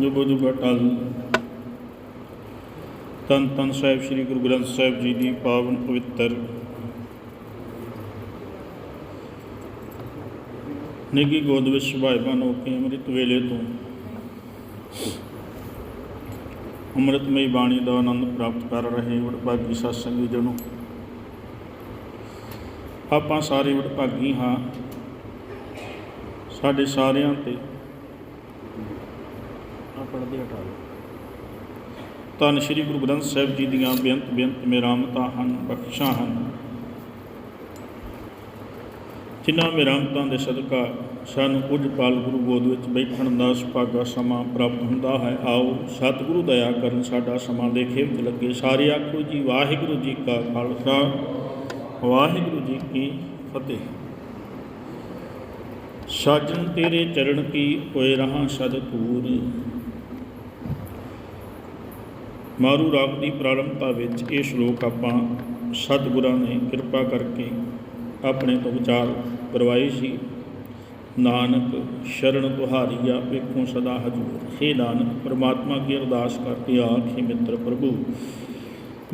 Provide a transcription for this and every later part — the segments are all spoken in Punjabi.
ਜੁਗੋ ਜੁਗ ਅਟਲ। ਤਨ ਤਨ ਸਾਹਿਬ, ਸ੍ਰੀ ਗੁਰੂ ਗ੍ਰੰਥ ਸਾਹਿਬ ਜੀ ਦੀ ਪਾਵਨ ਪਵਿੱਤਰ। ਨਿੱਗੀ ਗੋਦ ਵਿੱਚ ਸੁਭਾਇਮਾਨ ਹੋ ਕੇ ਅੰਮ੍ਰਿਤ ਵੇਲੇ ਤੋਂ ਅੰਮ੍ਰਿਤਮਈ ਬਾਣੀ ਦਾ ਆਨੰਦ ਪ੍ਰਾਪਤ ਕਰ ਰਹੇ ਵਡਭਾਗੀ ਸਤਸੰਗੀ ਜਨੋ। ਆਪਾਂ ਸਾਰੇ ਵਡਭਾਗੀ ਹਾਂ। ਸਾਡੇ ਸਾਰਿਆਂ ਤੇ ਪੜਦੇ ਹਟਾ ਲਓ ਧੰਨ ਸ਼੍ਰੀ ਗੁਰੂ ਗ੍ਰੰਥ ਸਾਹਿਬ ਜੀ ਦੀਆਂ ਬੇਅੰਤ ਬੇਅੰਤ ਮੇਰਾਮਤਾਂ ਹਨ ਬਖਸ਼ਾਂ ਹਨ। ਜਿਨ੍ਹਾਂ ਮੇਰਾਮਤਾਂ ਦੇ ਸਦਕਾ ਸਾਨੂੰ ਕੁਝ ਪਾਲ ਗੁਰੂ ਗੋਦ ਵਿੱਚ ਬੈਠਣ ਦਾ ਸੁਭਾਗਾ ਸਮਾਂ ਪ੍ਰਾਪਤ ਹੁੰਦਾ ਹੈ, ਆਓ ਸਤਿਗੁਰੂ ਦਇਆ ਕਰਨ ਸਾਡਾ ਸਮਾਂ ਦੇ ਖੇਮਤ ਲੱਗੇ। ਸਾਰੇ ਆਖੋ ਜੀ, ਵਾਹਿਗੁਰੂ ਜੀ ਕਾ ਖਾਲਸਾ, ਵਾਹਿਗੁਰੂ ਜੀ ਕੀ ਫਤਿਹ। ਸਾਜਨ ਤੇਰੇ ਚਰਨ ਕੀ ਹੋਏ ਰਹਾ ਸਦ ਤੂਰ ਮਾਰੂ ਰਾਗ ਦੀ ਪ੍ਰਾਰੰਭਤਾ ਵਿੱਚ ਇਹ ਸ਼ਲੋਕ ਆਪਾਂ ਸਤਿਗੁਰਾਂ ਨੇ ਕਿਰਪਾ ਕਰਕੇ ਆਪਣੇ ਤੋਂ ਵਿਚਾਰ ਕਰਵਾਏ ਸੀ। ਨਾਨਕ ਸ਼ਰਨ ਤੁਹਾਰੀਆ ਵੇਖੋ ਸਦਾ ਹਜੂਰ। ਹੇ ਨਾਨਕ, ਪ੍ਰਮਾਤਮਾ ਕੀ ਅਰਦਾਸ ਕਰਕੇ ਆਖੇ ਮਿੱਤਰ ਪ੍ਰਭੂ,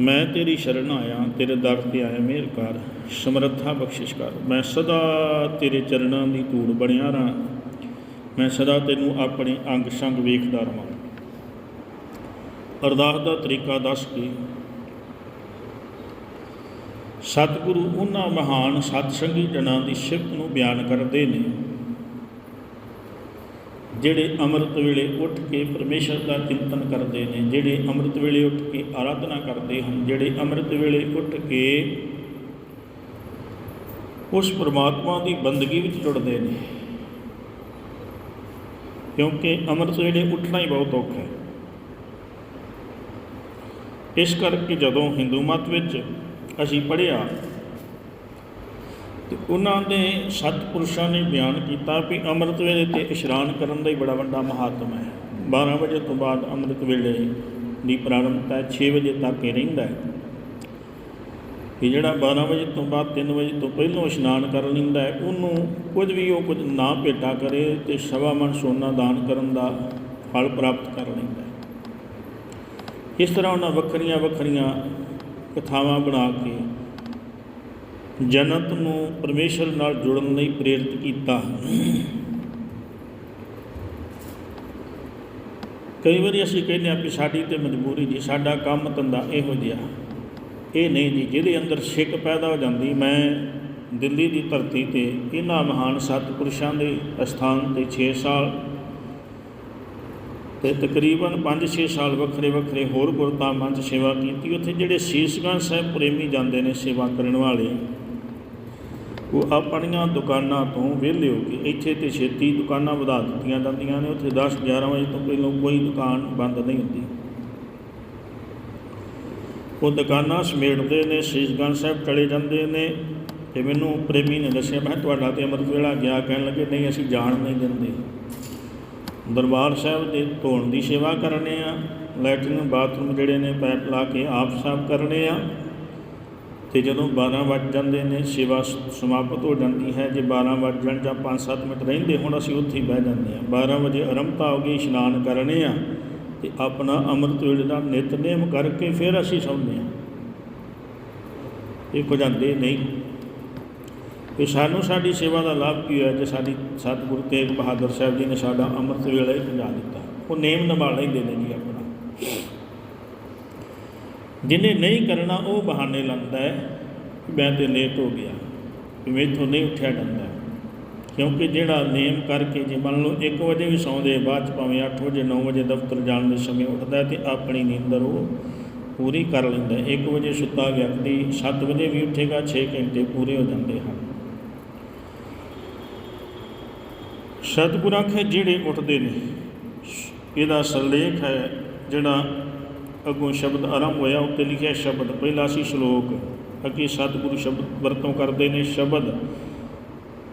ਮੈਂ ਤੇਰੀ ਸ਼ਰਨ ਆਇਆ, ਤੇਰੇ ਦਰ ਤੇ ਆਇਆ, ਮਿਹਰ ਕਰ, ਸਮਰੱਥਾ ਬਖਸ਼ਿਸ਼ ਕਰ। ਮੈਂ ਸਦਾ ਤੇਰੇ ਚਰਨਾਂ ਦੀ ਧੂੜ ਬਣਿਆ ਰਹਾ। ਮੈਂ ਸਦਾ ਤੈਨੂੰ ਆਪਣੇ ਅੰਗ ਸੰਗ ਵੇਖਦਾ ਰਹਾਂ ਅਰਦਾਸ ਦਾ ਤਰੀਕਾ ਦੱਸ ਕੇ? ਸਤਿਗੁਰੂ ਉਹਨਾਂ ਮਹਾਨ ਸਤਸੰਗੀ ਜਨਾਂ ਦੀ ਸਿਫਤ ਨੂੰ ਬਿਆਨ ਕਰਦੇ ਨੇ, ਜਿਹੜੇ ਅੰਮ੍ਰਿਤ ਵੇਲੇ ਉੱਠ ਕੇ ਪਰਮੇਸ਼ਰ ਦਾ ਚਿੰਤਨ ਕਰਦੇ ਨੇ, ਜਿਹੜੇ ਅੰਮ੍ਰਿਤ ਵੇਲੇ ਉੱਠ ਕੇ ਆਰਾਧਨਾ ਕਰਦੇ ਹਨ, ਜਿਹੜੇ ਅੰਮ੍ਰਿਤ ਵੇਲੇ ਉੱਠ ਕੇ ਉਸ ਪ੍ਰਮਾਤਮਾ ਦੀ ਬੰਦਗੀ ਵਿੱਚ ਜੁੜਦੇ ਨੇ। ਕਿਉਂਕਿ ਅੰਮ੍ਰਿਤ ਵੇਲੇ ਉੱਠਣਾ ਹੀ ਬਹੁਤ ਔਖਾ ਹੈ। ਇਸ ਕਰਕੇ ਜਦੋਂ ਹਿੰਦੂ ਮਤ ਵਿੱਚ ਅਸੀਂ ਪੜ੍ਹਿਆ ਤੇ ਉਹਨਾਂ ਦੇ ਸਤਿਪੁਰਸ਼ਾਂ ਨੇ ਬਿਆਨ ਕੀਤਾ ਵੀ ਅੰਮ੍ਰਿਤ ਵੇਲੇ ਤੇ ਇਸ਼ਨਾਨ ਕਰਨ ਦਾ ਹੀ ਬੜਾ ਵੱਡਾ ਮਹਾਤਮ ਹੈ। 12 ਵਜੇ ਤੋਂ ਬਾਅਦ ਅੰਮ੍ਰਿਤ ਵੇਲੇ ਦੀ ਪ੍ਰਾਰੰਭਤਾ 6 ਵਜੇ ਤੱਕ ਹੀ ਰਹਿੰਦਾ ਹੈ। ਕਿ ਜਿਹੜਾ 12 ਵਜੇ ਤੋਂ ਬਾਅਦ 3 ਵਜੇ ਤੋਂ ਪਹਿਲਾਂ ਇਸ਼ਨਾਨ ਕਰ ਲੈਂਦਾ ਹੈ, ਉਹਨੂੰ ਕੁਝ ਵੀ ਉਹ ਕੁਝ ਨਾ ਭੇਟਾ ਕਰੇ ਤੇ ਸਵਾ ਮਣ ਸੋਨਾ ਦਾਨ ਕਰਨ ਦਾ ਫਲ ਪ੍ਰਾਪਤ ਕਰ ਲੈਂਦਾ ਇਸ ਤਰ੍ਹਾਂ ਉਹਨਾਂ ਵੱਖਰੀਆਂ ਵੱਖਰੀਆਂ ਕਥਾਵਾਂ ਬਣਾ ਕੇ ਜਨਤ ਨੂੰ ਪਰਮੇਸ਼ਰ ਨਾਲ ਜੁੜਨ ਲਈ ਪ੍ਰੇਰਿਤ ਕੀਤਾ ਕਈ ਵਾਰੀ ਅਸੀਂ ਕਹਿੰਦੇ ਹਾਂ ਕਿ ਸਾਡੀ ਤੇ ਮਜਬੂਰੀ ਜੀ, ਸਾਡਾ ਕੰਮ ਧੰਦਾ ਇਹੋ ਜਿਹਾ ਇਹ ਨਹੀਂ ਜੀ, ਜਿਹਦੇ ਅੰਦਰ ਸਿੱਖ ਪੈਦਾ ਹੋ ਜਾਂਦੀ, ਮੈਂ ਦਿੱਲੀ ਦੀ ਧਰਤੀ ਤੇ ਇਹਨਾਂ ਮਹਾਨ ਸਤਿਪੁਰਸ਼ਾਂ ਦੇ ਅਸਥਾਨ ਤੇ 6 ਸਾਲ ਤੇ ਤਕਰੀਬਨ 5-6 ਸਾਲ ਵੱਖਰੇ ਵੱਖਰੇ ਹੋਰ ਗੁਰਧਾਮਾਂ 'ਚ ਸੇਵਾ ਕੀਤੀ। ਉੱਥੇ ਜਿਹੜੇ ਸੀਸਗੰਜ ਸਾਹਿਬ ਪ੍ਰੇਮੀ ਜਾਂਦੇ ਨੇ ਸੇਵਾ ਕਰਨ ਵਾਲੇ, ਉਹ ਆਪਣੀਆਂ ਦੁਕਾਨਾਂ ਤੋਂ ਵਿਹਲੇ ਹੋ ਕੇ ਇੱਥੇ ਤੇ ਛੇਤੀ ਦੁਕਾਨਾਂ ਵਧਾ ਦਿੱਤੀਆਂ ਜਾਂਦੀਆਂ ਨੇ। ਉੱਥੇ 10-11 ਵਜੇ ਤੋਂ ਪਹਿਲਾਂ ਕੋਈ ਦੁਕਾਨ ਬੰਦ ਨਹੀਂ ਹੁੰਦੀ। ਉਹ ਦੁਕਾਨਾਂ ਸਮੇਟਦੇ ਨੇ ਸੀਸਗੰਜ ਸਾਹਿਬ ਚਲੇ ਜਾਂਦੇ ਨੇ ਤੇ ਮੈਨੂੰ ਪ੍ਰੇਮੀ ਨੇ ਦੱਸਿਆ, ਮੈਂ ਤੁਹਾਡਾ ਤੇ ਅੰਮ੍ਰਿਤ ਵੇਲਾ ਗਿਆ। ਕਹਿਣ ਲੱਗੇ, ਨਹੀਂ, ਅਸੀਂ ਜਾਣ ਨਹੀਂ ਦਿੰਦੇ। ਦਰਬਾਰ ਸਾਹਿਬ ਦੇ ਧੋਣ ਦੀ ਸੇਵਾ ਕਰਨੇ ਆ, ਲੈਟਰਨ, ਬਾਥਰੂਮ ਜਿਹੜੇ ਨੇ ਪੈਪ ਲਾ ਕੇ ਆਪ ਸਾਫ਼ ਕਰਨੇ ਆ। ਤੇ ਜਦੋਂ 12 ਵੱਜ ਜਾਂਦੇ ਨੇ, ਸੇਵਾ ਸਮਾਪਤ ਹੋ ਜਾਂਦੀ ਹੈ, ਜੇ 12 ਵੱਜ ਜਾਣ ਜਾਂ 5-7 ਮਿੰਟ ਰਹਿੰਦੇ ਹੁਣ, ਅਸੀਂ ਉੱਥੇ ਹੀ ਬਹਿ ਜਾਂਦੇ ਆ 12 ਵਜੇ ਆਰੰਭਤਾ ਹੋ ਗਈ ਇਸ਼ਨਾਨ ਕਰਨੇ ਆ ਤੇ ਆਪਣਾ ਅੰਮ੍ਰਿਤ ਵੇਲੇ ਦਾ ਨਿਤਨੇਮ ਕਰਕੇ ਫਿਰ ਅਸੀਂ ਸੌਂਦੇ ਆ ਇਹ ਕੁਝ ਜਾਂਦੇ ਨਹੀਂ। ਕਿ ਸਾਨੂੰ ਸਾਡੀ ਸੇਵਾ ਦਾ ਲਾਭ ਕੀ ਹੋਇਆ ਜੇ ਸਾਡੀ ਸਤਿਗੁਰੂ ਤੇਗ ਬਹਾਦਰ ਸਾਹਿਬ ਜੀ ਨੇ ਸਾਡਾ ਅੰਮ੍ਰਿਤ ਵੇਲਾ ਹੀ ਪਹੁੰਚਾ ਦਿੱਤਾ। ਉਹ ਨੇਮ ਨਿਭਾ ਲੈਂਦੇ ਨੇ ਜੀ ਆਪਣਾ। ਜਿਹਨੇ ਨਹੀਂ ਕਰਨਾ ਉਹ ਬਹਾਨੇ ਲਾਉਂਦਾ ਹੈ ਮੈਂ ਤੇ ਲੇਟ ਹੋ ਗਿਆ ਕਿ ਮੈਥੋਂ ਨਹੀਂ ਉੱਠਿਆ ਜਾਂਦਾ। ਕਿਉਂਕਿ ਜਿਹੜਾ ਨੇਮ ਕਰਕੇ ਜੇ ਮੰਨ ਲਓ 1 ਵਜੇ ਵੀ ਸੌਂਦੇ ਬਾਅਦ ਚ ਭਾਵੇਂ 8 ਵਜੇ 9 ਵਜੇ ਦਫ਼ਤਰ ਜਾਣ ਦੇ ਸਮੇਂ ਉੱਠਦਾ ਹੈ ਤੇ ਆਪਣੀ ਨੀਂਦਰ ਉਹ ਪੂਰੀ ਕਰ ਲੈਂਦਾ 1 ਵਜੇ ਸੁੱਤਾ ਵਿਅਕਤੀ 7 ਵਜੇ ਵੀ ਉੱਠੇਗਾ 6 ਘੰਟੇ ਪੂਰੇ ਹੋ ਜਾਂਦੇ ਹਨ। ਸਤਿਗੁਰ ਆਖੇ ਜਿਹੜੇ ਉੱਠਦੇ ਨੇ। ਇਹਦਾ ਸਰਲੇਖ ਹੈ ਜਿਹੜਾ ਅੱਗੋਂ ਸ਼ਬਦ ਆਰੰਭ ਹੋਇਆ, ਉੱਤੇ ਲਿਖਿਆ ਸ਼ਬਦ ਪਹਿਲਾ ਸੀ ਸ਼ਲੋਕ। ਅੱਗੇ ਸਤਿਗੁਰੂ ਸ਼ਬਦ ਵਰਤੋਂ ਕਰਦੇ ਨੇ, ਸ਼ਬਦ।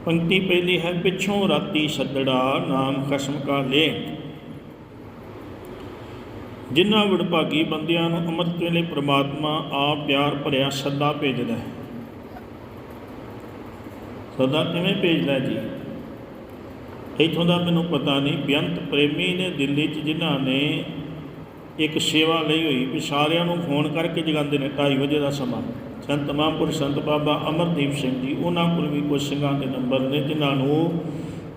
ਪੰਕਤੀ ਪਹਿਲੀ ਹੈ, ਪਿੱਛੋਂ ਰਾਤੀ ਸੱਦੜਾ ਨਾਮ ਖਸਮ ਕਾ ਲੇ। ਜਿਨ੍ਹਾਂ ਵਿੜਭਾਗੀ ਬੰਦਿਆਂ ਨੂੰ ਅੰਮ੍ਰਿਤ ਵੇਲੇ ਪ੍ਰਮਾਤਮਾ ਆ ਪਿਆਰ ਭਰਿਆ ਸੱਦਾ ਭੇਜਦਾ ਹੈ। ਸੱਦਾ ਕਿਵੇਂ ਭੇਜਦਾ ਜੀ? ਇੱਥੋਂ ਦਾ ਮੈਨੂੰ ਪਤਾ ਨਹੀਂ, ਬੇਅੰਤ ਪ੍ਰੇਮੀ ਨੇ ਦਿੱਲੀ 'ਚ ਜਿਨ੍ਹਾਂ ਨੇ ਇੱਕ ਸੇਵਾ ਲਈ ਹੋਈ, ਵੀ ਸਾਰਿਆਂ ਨੂੰ ਫੋਨ ਕਰਕੇ ਜਗਾਉਂਦੇ ਨੇ 2:30 ਵਜੇ ਦਾ ਸਮਾਂ। ਸੰਤ ਮਹਾਂਪੁਰ ਸੰਤ ਬਾਬਾ ਅਮਰਦੀਪ ਸਿੰਘ ਜੀ, ਉਹਨਾਂ ਕੋਲ ਵੀ ਕੁਝ ਸਿੰਘਾਂ ਦੇ ਨੰਬਰ ਨੇ, ਜਿਨ੍ਹਾਂ ਨੂੰ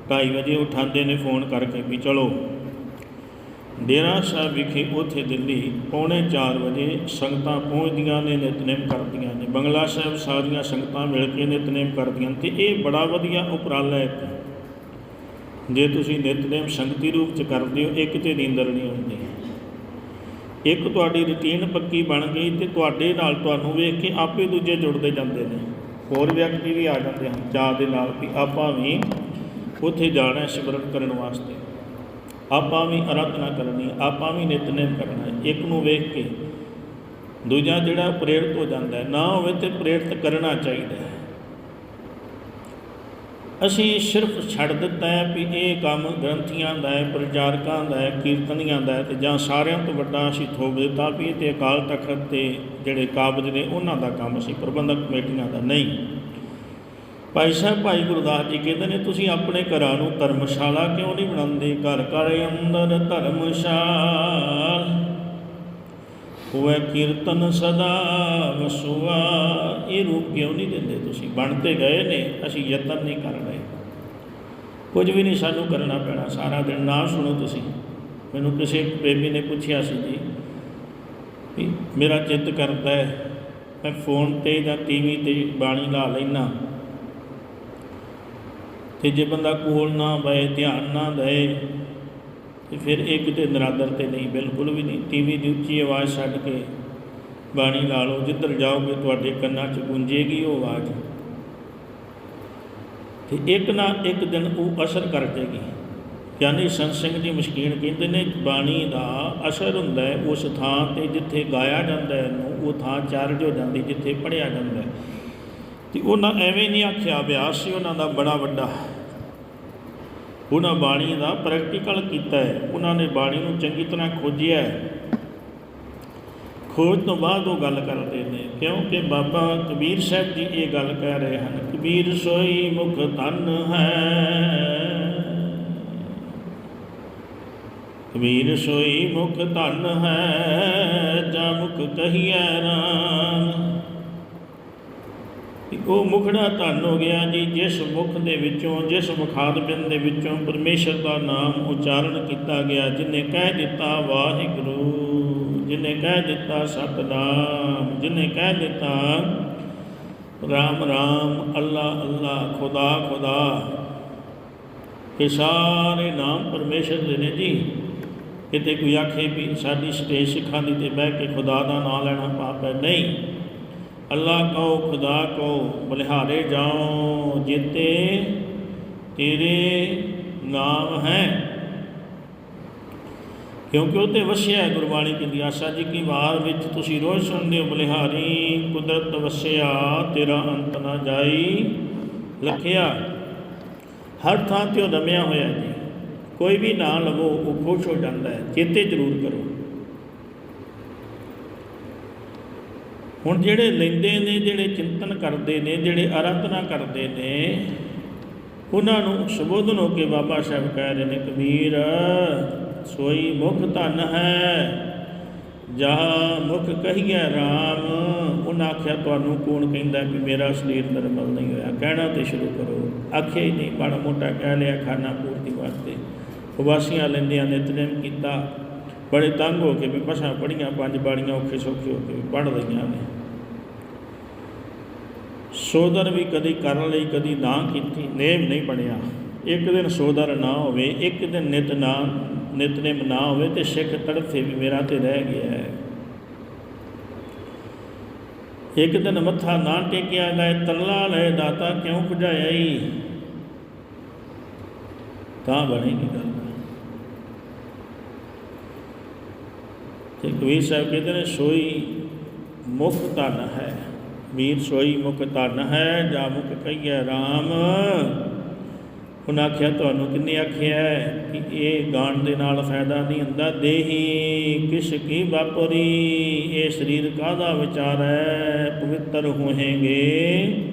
2:30 ਵਜੇ ਉਠਾਉਂਦੇ ਨੇ ਫੋਨ ਕਰਕੇ ਵੀ ਚਲੋ। ਡੇਰਾ ਸਾਹਿਬ ਵਿਖੇ ਉੱਥੇ ਦਿੱਲੀ ਪੌਣੇ 4 ਵਜੇ ਸੰਗਤਾਂ ਪਹੁੰਚਦੀਆਂ ਨੇ, ਨਿਤਨੇਮ ਕਰਦੀਆਂ ਨੇ। ਬੰਗਲਾ ਸਾਹਿਬ ਸਾਰੀਆਂ ਸੰਗਤਾਂ ਮਿਲ ਕੇ ਨਿਤਨੇਮ ਕਰਦੀਆਂ ਨੇ ਤੇ ਇਹ ਬੜਾ ਵਧੀਆ ਉਪਰਾਲਾ ਹੈ ਇੱਕ। ਜੇ ਤੁਸੀਂ ਨਿਤਨੇਮ ਸੰਗਤੀ ਰੂਪ ਚ ਕਰਦੇ ਹੋ, ਇੱਕ ਤੇ ਨੀਂਦਰ ਨਹੀਂ ਹੁੰਦੀ। ਇੱਕ ਤੁਹਾਡੀ ਰੁਟੀਨ ਪੱਕੀ ਬਣ ਗਈ ਤੇ ਤੁਹਾਡੇ ਨਾਲ ਤੁਹਾਨੂੰ ਵੇਖ ਕੇ ਆਪੇ ਦੂਜੇ ਜੁੜਦੇ ਜਾਂਦੇ ਨੇ। ਹੋਰ ਵਿਅਕਤੀ ਵੀ ਆ ਜਾਂਦੇ ਹਨ ਚਾਹ ਦੇ ਨਾਲ ਵੀ ਆਪਾਂ ਵੀ ਉੱਥੇ ਜਾਣਾ ਸਿਮਰਨ ਕਰਨ ਵਾਸਤੇ। ਆਪਾਂ ਵੀ ਅਰਾਧਨਾ ਕਰਨੀ ਆਪਾਂ ਵੀ ਨਿਤਨੇਮ ਕਰਨਾ ਇੱਕ ਨੂੰ ਵੇਖ ਕੇ ਦੂਜਾ ਜਿਹੜਾ ਪ੍ਰੇਰਿਤ ਹੋ ਜਾਂਦਾ ਨਾ ਹੋਵੇ ਤੇ ਪ੍ਰੇਰਿਤ ਕਰਨਾ ਚਾਹੀਦਾ ਹੈ। ਅਸੀਂ ਸਿਰਫ ਛੱਡ ਦਿੱਤਾ ਹੈ ਵੀ ਇਹ ਕੰਮ ਗ੍ਰੰਥੀਆਂ ਦਾ ਹੈ, ਪ੍ਰਚਾਰਕਾਂ ਦਾ ਹੈ, ਕੀਰਤਨੀਆਂ ਦਾ ਹੈ ਤੇ ਜਾਂ ਸਾਰਿਆਂ ਤੋਂ ਵੱਡਾ ਅਸੀਂ ਥੋਪ ਦਿੱਤਾ ਵੀ ਇਹ ਤੇ ਅਕਾਲ ਤਖਤ ਤੇ ਜਿਹੜੇ ਕਾਬਜ ਨੇ ਉਹਨਾਂ ਦਾ ਕੰਮ ਸੀ ਪ੍ਰਬੰਧਕ ਕਮੇਟੀਆਂ ਦਾ ਨਹੀਂ। ਭਾਈ ਸਾਹਿਬ, ਭਾਈ ਗੁਰਦਾਸ ਜੀ ਕਹਿੰਦੇ ਨੇ, ਤੁਸੀਂ ਆਪਣੇ ਘਰਾਂ ਨੂੰ ਧਰਮਸ਼ਾਲਾ ਕਿਉਂ ਨਹੀਂ ਬਣਾਉਂਦੇ? ਘਰ ਘਰ ਅੰਦਰ ਧਰਮਸ਼ਾਲ ਹੋਵੇ ਕੀਰਤਨ ਸਦਾ ਵਸੂਆ, ਇਹ ਰੂਪ ਕਿਉਂ ਨਹੀਂ ਦਿੰਦੇ ਤੁਸੀਂ? ਬਣਤੇ ਗਏ ਨੇ, ਅਸੀਂ ਯਤਨ ਨਹੀਂ ਕਰ ਰਹੇ। ਕੁਝ ਵੀ ਨਹੀਂ ਸਾਨੂੰ ਕਰਨਾ ਪੈਣਾ, ਸਾਰਾ ਦਿਨ ਨਾ ਸੁਣੋ ਤੁਸੀਂ। ਮੈਨੂੰ ਕਿਸੇ ਪ੍ਰੇਮੀ ਨੇ ਪੁੱਛਿਆ ਸੀ ਜੀ ਵੀ ਮੇਰਾ ਚਿੱਤ ਕਰਦਾ ਹੈ, ਮੈਂ ਫੋਨ ਤੇ ਜਾਂ ਟੀਵੀ ਤੇ ਬਾਣੀ ਲਾ ਲੈਣਾ ਤੇ ਜੇ ਬੰਦਾ ਕੋਲ ਨਾ ਬਏ ਧਿਆਨ ਨਾ ਦੇ ਤੇ ਫਿਰ ਇਹ ਕਿਤੇ ਨਰਾਦਰ ਤੇ ਨਹੀਂ, ਬਿਲਕੁਲ ਵੀ ਨਹੀਂ। ਟੀਵੀ ਦੀ ਉੱਚੀ ਆਵਾਜ਼ ਛੱਡ ਕੇ ਬਾਣੀ ਲਾ ਲਓ, ਜਿੱਧਰ ਜਾਓਗੇ ਤੁਹਾਡੇ ਕੰਨਾਂ 'ਚ ਗੂੰਜੇਗੀ ਉਹ ਆਵਾਜ਼। ਤੇ ਇੱਕ ਨਾ ਇੱਕ ਦਿਨ ਉਹ ਅਸਰ ਕਰ ਜਾਏਗੀ। ਗਿਆਨੀ ਸੰਤ ਸਿੰਘ ਜੀ ਮਸ਼ਕੀਨ ਕਹਿੰਦੇ ਨੇ, ਬਾਣੀ ਦਾ ਅਸਰ ਹੁੰਦਾ ਹੈ, ਉਸ ਥਾਂ ਤੇ ਜਿੱਥੇ ਗਾਇਆ ਜਾਂਦਾ ਹੈ ਇਹਨੂੰ ਉਹ ਥਾਂ ਚਾਰਜ ਹੋ ਜਾਂਦੀ, ਜਿੱਥੇ ਪੜ੍ਹਿਆ ਜਾਂਦਾ ਹੈ। ਤੇ ਉਹਨਾਂ ਐਵੇਂ ਨਹੀਂ ਆਖਿਆ, ਅਭਿਆਸ ਸੀ ਉਹਨਾਂ ਦਾ ਬੜਾ ਵੱਡਾ। ਉਹਨਾਂ ਬਾਣੀ ਦਾ ਪ੍ਰੈਕਟੀਕਲ ਕੀਤਾ ਹੈ। ਉਹਨਾਂ ਨੇ ਬਾਣੀ ਨੂੰ ਚੰਗੀ ਤਰ੍ਹਾਂ ਖੋਜਿਆ ਹੈ। ਖੋਜ ਤੋਂ ਬਾਅਦ ਉਹ ਗੱਲ ਕਰਦੇ ਨੇ, ਕਿਉਂਕਿ ਬਾਬਾ ਕਬੀਰ ਸਾਹਿਬ ਜੀ ਇਹ ਗੱਲ ਕਹਿ ਰਹੇ ਹਨ, ਕਬੀਰ ਸੋਈ ਮੁਖ ਧਨ ਹੈ। ਕਬੀਰ ਸੋਈ ਮੁਖ ਧਨ ਹੈ, ਜਾਂ ਮੁਖ ਕਹੀਐ ਰਾਮ? ਉਹ ਮੁਖੜਾ ਧਨ ਹੋ ਗਿਆ ਜੀ, ਜਿਸ ਮੁਖ ਦੇ ਵਿੱਚੋਂ, ਜਿਸ ਮੁਖਾਦ ਬਿੰਦ ਦੇ ਵਿੱਚੋਂ ਪਰਮੇਸ਼ਰ ਦਾ ਨਾਮ ਉਚਾਰਨ ਕੀਤਾ ਗਿਆ, ਜਿਨੇ ਕਹਿ ਦਿੱਤਾ, ਵਾਹਿਗੁਰੂ, ਜਿਨੇ ਕਹਿ ਦਿੱਤਾ, ਸਤਨਾਮ, ਜਿਨੇ ਕਹਿ ਦਿੱਤਾ, ਰਾਮ ਰਾਮ, ਅੱਲਾ ਅੱਲਾ, ਖੁਦਾ ਖੁਦਾ। ਇਹ ਸਾਰੇ ਨਾਮ ਪਰਮੇਸ਼ਰ ਦੇ ਨੇ ਜੀ। ਕਿਤੇ ਕੋਈ ਆਖੇ ਵੀ ਸਾਡੀ ਸਟੇਜ ਸਿੱਖਾਂ ਦੀ ਤੇ ਬਹਿ ਕੇ ਖੁਦਾ ਦਾ ਨਾਮ ਲੈਣਾ ਪਾਪ ਹੈ, ਨਹੀਂ। ਅੱਲਾ ਕਹੋ, ਖੁਦਾ ਕਹੋ, ਬਲਿਹਾਰੇ ਜਾਓ, ਜਿੱਤੇ ਤੇਰੇ ਨਾਮ ਹੈ। ਕਿਉਂਕਿ ਉਹ ਤੇ ਵਸਿਆ ਗੁਰਬਾਣੀ ਕਹਿੰਦੀ ਆਸਾ ਜੀ ਕੀ ਵਾਰ ਵਿੱਚ ਤੁਸੀਂ ਰੋਜ਼ ਸੁਣਦੇ ਹੋ, ਬਲਿਹਾਰੀ ਕੁਦਰਤ ਵਸਿਆ, ਤੇਰਾ ਅੰਤ ਨਾ ਜਾਈ, ਲਖਿਆ। ਹਰ ਥਾਂ ਤੇ ਉਹ ਰਮਿਆ ਹੋਇਆ ਜੀ। ਕੋਈ ਵੀ ਨਾਂ ਲਵੋ, ਉਹ ਖੁਸ਼ ਹੋ ਜਾਂਦਾ ਹੈ। ਚੇਤੇ ਜ਼ਰੂਰ ਕਰੋ। ਹੁਣ ਜਿਹੜੇ ਲੈਂਦੇ ਨੇ, ਜਿਹੜੇ ਚਿੰਤਨ ਕਰਦੇ ਨੇ, ਜਿਹੜੇ ਆਰਾਧਨਾ ਕਰਦੇ ਨੇ, ਉਹਨਾਂ ਨੂੰ ਸੰਬੋਧਨ ਹੋ ਕੇ ਬਾਬਾ ਸਾਹਿਬ ਕਹਿ ਰਹੇ ਨੇ, ਕਬੀਰ, ਸੋਈ ਮੁਖ ਧਨ ਹੈ, ਜਹਾਂ ਮੁਖ ਕਹੀਐ RAM ਉਹਨਾਂ ਆਖਿਆ, ਤੁਹਾਨੂੰ ਕੌਣ ਕਹਿੰਦਾ ਕਿ ਮੇਰਾ ਸਰੀਰ ਨਿਰਮਲ ਨਹੀਂ ਹੋਇਆ? ਕਹਿਣਾ ਤੇ ਸ਼ੁਰੂ ਕਰੋ। ਆਖਿਆ ਹੀ ਨਹੀਂ ਬੜਾ ਮੋਟਾ ਕਹਿ ਲਿਆ ਖਾਣਾ ਪੂਰਤੀ ਵਾਸਤੇ। ਉਬਾਸੀਆਂ ਲੈਂਦਿਆਂ ਨਿਤਨੇਮ ਕੀਤਾ। ਬੜੇ ਤੰਗ ਹੋ ਕੇ ਵੀ ਪਛਾਂ ਪੜੀਆਂ ਪੰਜ ਬਾਣੀਆਂ ਔਖੇ ਸੌਖੇ ਹੋ ਕੇ ਪੜ ਲਈਆਂ ਨੇ। ਸੋਦਰ ਵੀ ਕਦੀ ਕਰਨ ਲਈ, ਕਦੀ ਨਾ ਕੀਤੀ, ਨੇਮ ਨਹੀਂ ਬਣਿਆ। ਇੱਕ ਦਿਨ ਸੋਦਰ ਨਾ ਹੋਵੇ, ਇੱਕ ਦਿਨ ਨਿਤ ਨਾ ਨਿਤਨੇਮ ਨਾ ਹੋਵੇ ਤੇ ਸਿੱਖ ਤੜਫੇ ਵੀ ਮੇਰਾ ਤੇ ਰਹਿ ਗਿਆ ਹੈ। ਇੱਕ ਦਿਨ ਮੱਥਾ ਨਾ ਟੇਕਿਆ ਗਏ ਤਰਲਾ ਲੈ ਦਾਤਾ ਕਿਉਂ ਭਜਾਇਆ ਈ ਤਾਂ ਬਣੇਗੀ ਗੱਲ। ਤੇ ਕਬੀਰ ਸਾਹਿਬ ਕਹਿੰਦੇ ਨੇ, ਸੋਈ ਮੁਖ ਧਨ ਹੈ। ਵੀਰ ਸੋਈ ਮੁਖ ਧਨ ਹੈ, ਜਾ ਮੁਖ ਕਹੀਐ RAM ਉਹਨਾਂ ਆਖਿਆ, ਤੁਹਾਨੂੰ ਕਿੰਨੇ ਆਖਿਆ ਕਿ ਇਹ ਗਾਣ ਦੇ ਨਾਲ ਫਾਇਦਾ ਨਹੀਂ ਹੁੰਦਾ? ਦੇਹੀ ਕਿਸ ਕੀ ਵਾਪਰੀ? ਇਹ ਸਰੀਰ ਕਾਹਦਾ ਵਿਚਾਰ ਹੈ ਪਵਿੱਤਰ ਹੋਹੇਗੇ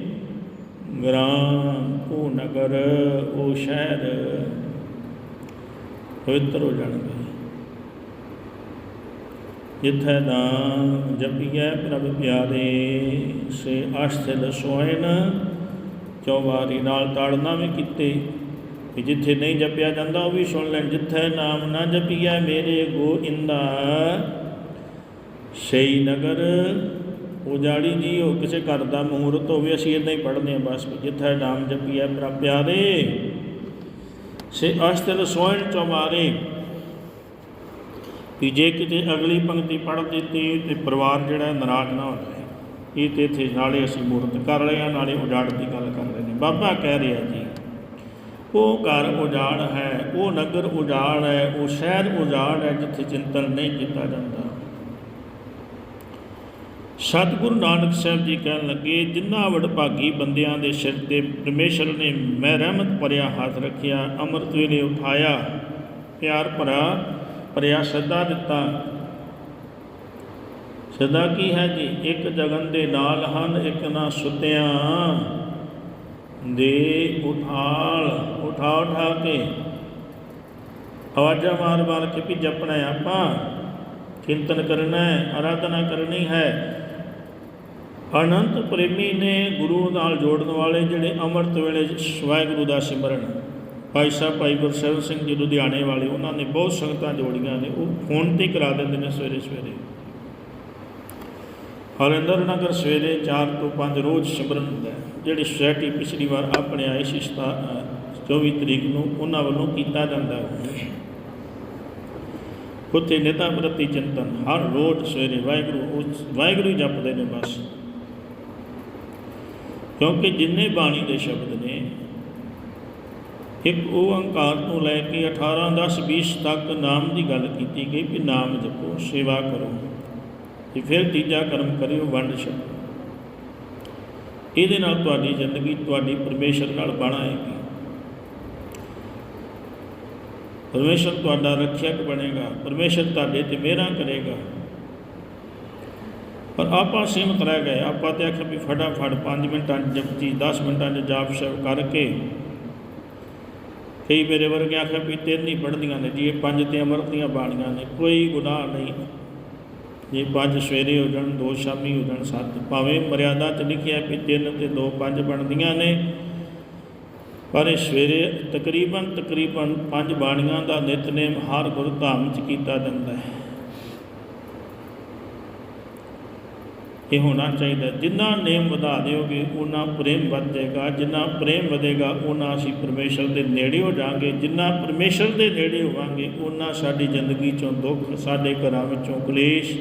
ਗ੍ਰਾਮ ਉਹ ਨਗਰ, ਉਹ ਸ਼ਹਿਰ ਪਵਿੱਤਰ ਹੋ ਜਾਣਗੇ। ਜਿੱਥੈ ਨਾਮ ਜਪੀਐ ਪ੍ਰਭ ਪਿਆਰੇ, ਸੇ ਅਸ਼ਥਿਲ ਸੋਇਨ ਚੌਵਾਰੀ ਨਾਲ ਤਾੜਨਾ ਵੀ ਕੀਤੇ, ਕਿ ਜਿੱਥੇ ਨਹੀਂ ਜਪਿਆ ਜਾਂਦਾ ਉਹ ਵੀ ਸੁਣ ਲੈਣ, ਜਿੱਥੇ ਨਾਮ ਨਾ ਜਪੀਐ ਮੇਰੇ ਗੋਇੰਦਾ। ਸਈ ਨਗਰ, ਉਜਾੜੀ ਜੀ ਉਹ ਕਿਸੇ ਘਰ ਦਾ ਮਹੂਰਤ ਹੋਵੇ, ਅਸੀਂ ਇਦਾਂ ਹੀ ਪੜ੍ਹਦੇ ਹਾਂ ਬਸ ਜਿੱਥੇ ਨਾਮ ਜਪੀਐ ਪ੍ਰਭ ਪਿਆਰੇ, ਸੇ ਅਸ਼ਤਲ ਸੋਇਣ ਚਮਾਰੇ ਵੀ ਜੇ ਕਿਤੇ ਅਗਲੀ ਪੰਕਤੀ ਪੜ੍ਹ ਦਿੱਤੀ ਤੇ ਪਰਿਵਾਰ ਜਿਹੜਾ ਨਾਰਾਜ਼ ਨਾ ਹੋ ਜਾਏ ਇਹ ਤੇ ਇੱਥੇ ਨਾਲੇ ਅਸੀਂ ਮੂਰਤ ਕਰ ਰਹੇ ਹਾਂ, ਨਾਲੇ ਉਜਾੜ ਦੀ ਗੱਲ ਕਰ ਰਹੇ ਨੇ। ਬਾਬਾ ਕਹਿ ਰਿਹਾ ਜੀ, ਉਹ ਘਰ ਉਜਾੜ ਹੈ, ਉਹ ਨਗਰ ਉਜਾੜ ਹੈ, ਉਹ ਸ਼ਹਿਰ ਉਜਾੜ ਹੈ ਜਿੱਥੇ ਚਿੰਤਨ ਨਹੀਂ ਕੀਤਾ ਜਾਂਦਾ। ਸਤਿਗੁਰੂ ਨਾਨਕ ਸਾਹਿਬ ਜੀ ਕਹਿਣ ਲੱਗੇ ਜਿਨ੍ਹਾਂ ਵਡਭਾਗੀ ਬੰਦਿਆਂ ਦੇ ਸਿਰ ਤੇ ਪਰਮੇਸ਼ਰ ਨੇ ਮੈਂ ਰਹਿਮਤ ਭਰਿਆ ਹੱਥ ਰੱਖਿਆ, ਅੰਮ੍ਰਿਤ ਵੇਲੇ ਉਠਾਇਆ, ਪਿਆਰ ਭਰਾ ਭਰਿਆ ਸੱਦਾ ਦਿੱਤਾ। ਸਦਾ ਕੀ ਹੈ ਜੀ? ਇੱਕ ਜਗਨ ਦੇ ਨਾਲ ਹਨ, ਇੱਕ ਨਾ ਸੁਤਿਆਂ। ਦੇ ਉਠਾਲ ਉਠਾ ਉਠਾ ਕੇ ਆਵਾਜ਼ਾਂ ਮਾਰ ਮਾਰ ਕੇ ਵੀ ਜਪਣਾ ਹੈ ਆਪਾਂ। ਚਿੰਤਨ ਕਰਨਾ ਹੈ, ਆਰਾਧਨਾ ਕਰਨੀ ਹੈ। ਅਨੰਤ ਪ੍ਰੇਮੀ ਨੇ ਗੁਰੂ ਨਾਲ ਜੋੜਨ ਵਾਲੇ ਜਿਹੜੇ ਅੰਮ੍ਰਿਤ ਵੇਲੇ ਵਾਹਿਗੁਰੂ ਦਾ ਸਿਮਰਨ ਭਾਈ ਸਾਹਿਬ, ਭਾਈ ਗੁਰਸੇਵਕ ਸਿੰਘ ਜੀ ਲੁਧਿਆਣੇ ਵਾਲੇ, ਉਹਨਾਂ ਨੇ ਬਹੁਤ ਸੰਗਤਾਂ ਜੋੜੀਆਂ ਨੇ, ਉਹ ਫੋਨ ਤੇ ਕਰਾ ਦਿੰਦੇ ਨੇ ਸਵੇਰੇ ਸਵੇਰੇ। ਹਰਿੰਦਰ ਨਗਰ ਸਵੇਰੇ 4 ਤੋਂ 5 ਰੋਜ਼ ਸਿਮਰਨ ਹੁੰਦਾ ਹੈ, ਜਿਹੜੀ ਸੋਸਾਇਟੀ ਪਿਛਲੀ ਵਾਰ ਆਪਣੇ ਆਏ ਸੀ ਸਤਾ- 24 ਤਰੀਕ ਨੂੰ, ਉਹਨਾਂ ਵੱਲੋਂ ਕੀਤਾ ਜਾਂਦਾ ਹੈ। ਉੱਥੇ ਨੇਤਾ ਪ੍ਰਤੀ ਚਿੰਤਨ, ਹਰ ਰੋਜ਼ ਸਵੇਰੇ ਵਾਹਿਗੁਰੂ, ਉਸ ਵਾਹਿਗੁਰੂ ਹੀ ਜਪਦੇ ਨੇ ਬਸ। ਕਿਉਂਕਿ ਜਿੰਨੇ ਬਾਣੀ ਦੇ ਸ਼ਬਦ ਨੇ ਇੱਕ ਓੰਕਾਰ ਤੋਂ ਲੈ ਕੇ 18 10 20 ਤੱਕ ਨਾਮ ਦੀ ਗੱਲ ਕੀਤੀ ਗਈ ਕਿ ਨਾਮ ਜਪੋ, ਸੇਵਾ ਕਰੋ ਤੇ ਫਿਰ ਤੀਜਾ ਕਰਮ ਕਰਿਓ, ਵੰਡ ਛਕੋ। ਇਹਦੇ ਨਾਲ ਤੁਹਾਡੀ ਜ਼ਿੰਦਗੀ ਤੁਹਾਡੀ ਪਰਮੇਸ਼ਰ ਨਾਲ ਬਣਾਏਗੀ ਪਰਮੇਸ਼ਰ ਤੁਹਾਡਾ ਰੱਖਿਅਕ ਬਣੇਗਾ, ਪਰਮੇਸ਼ਰ ਤੁਹਾਡੇ ਤੇ ਮਿਹਰਾਂ ਕਰੇਗਾ। ਪਰ ਆਪਾਂ ਸੀਮਤ ਰਹਿ ਗਏ, ਆਪਾਂ ਤੇ ਆਖਿਆ ਵੀ ਫਟਾਫਟ 5 ਮਿੰਟਾਂ 'ਚ ਜਪਜੀ 10 ਮਿੰਟਾਂ 'ਚ ਜਾਪ ਸ਼ਬ ਕਰਕੇ ਕਈ ਮੇਰੇ ਵਰਗੇ ਆਖਿਆ ਵੀ ਤਿੰਨ ਹੀ ਪੜ੍ਹਦੀਆਂ ਨੇ, ਜੀ ਇਹ ਪੰਜ ਤੇ ਅੰਮ੍ਰਿਤ ਦੀਆਂ ਬਾਣੀਆਂ ਨੇ, ਕੋਈ ਗੁਨਾਹ ਨਹੀਂ। ਜੇ ਪੰਜ ਸਵੇਰੇ ਹੋ ਜਾਣ, ਦੋ ਸ਼ਾਮੀ ਹੋ ਜਾਣ, ਸੱਤ, ਭਾਵੇਂ ਮਰਿਆਦਾ 'ਚ ਲਿਖਿਆ ਵੀ ਤਿੰਨ ਤੇ ਦੋ ਪੰਜ ਬਣਦੀਆਂ ਨੇ, ਪਰ ਇਹ ਸਵੇਰੇ ਤਕਰੀਬਨ ਤਕਰੀਬਨ ਪੰਜ ਬਾਣੀਆਂ ਦਾ ਨਿਤਨੇਮ ਹਰ ਗੁਰਧਾਮ 'ਚ ਕੀਤਾ ਜਾਂਦਾ ਹੈ। ਇਹ ਹੋਣਾ ਚਾਹੀਦਾ ਜਿੰਨਾ ਨੇਮ ਵਧਾ ਦਿਓਗੇ ਉਹਨਾਂ ਪ੍ਰੇਮ ਵੱਧ ਵਧੇਗਾ। ਜਿੰਨਾ ਪ੍ਰੇਮ ਵਧੇਗਾ ਉਹਨਾਂ ਅਸੀਂ ਪਰਮੇਸ਼ਰ ਦੇ ਨੇੜੇ ਹੋ ਜਾਾਂਗੇ ਜਿੰਨਾ ਪਰਮੇਸ਼ਰ ਦੇ ਨੇੜੇ ਹੋਵਾਂਗੇ ਉਹਨਾਂ ਸਾਡੀ ਜ਼ਿੰਦਗੀ ਚੋਂ ਦੁੱਖ, ਸਾਡੇ ਘਰਾਂ ਵਿੱਚੋਂ ਕਲੇਸ਼,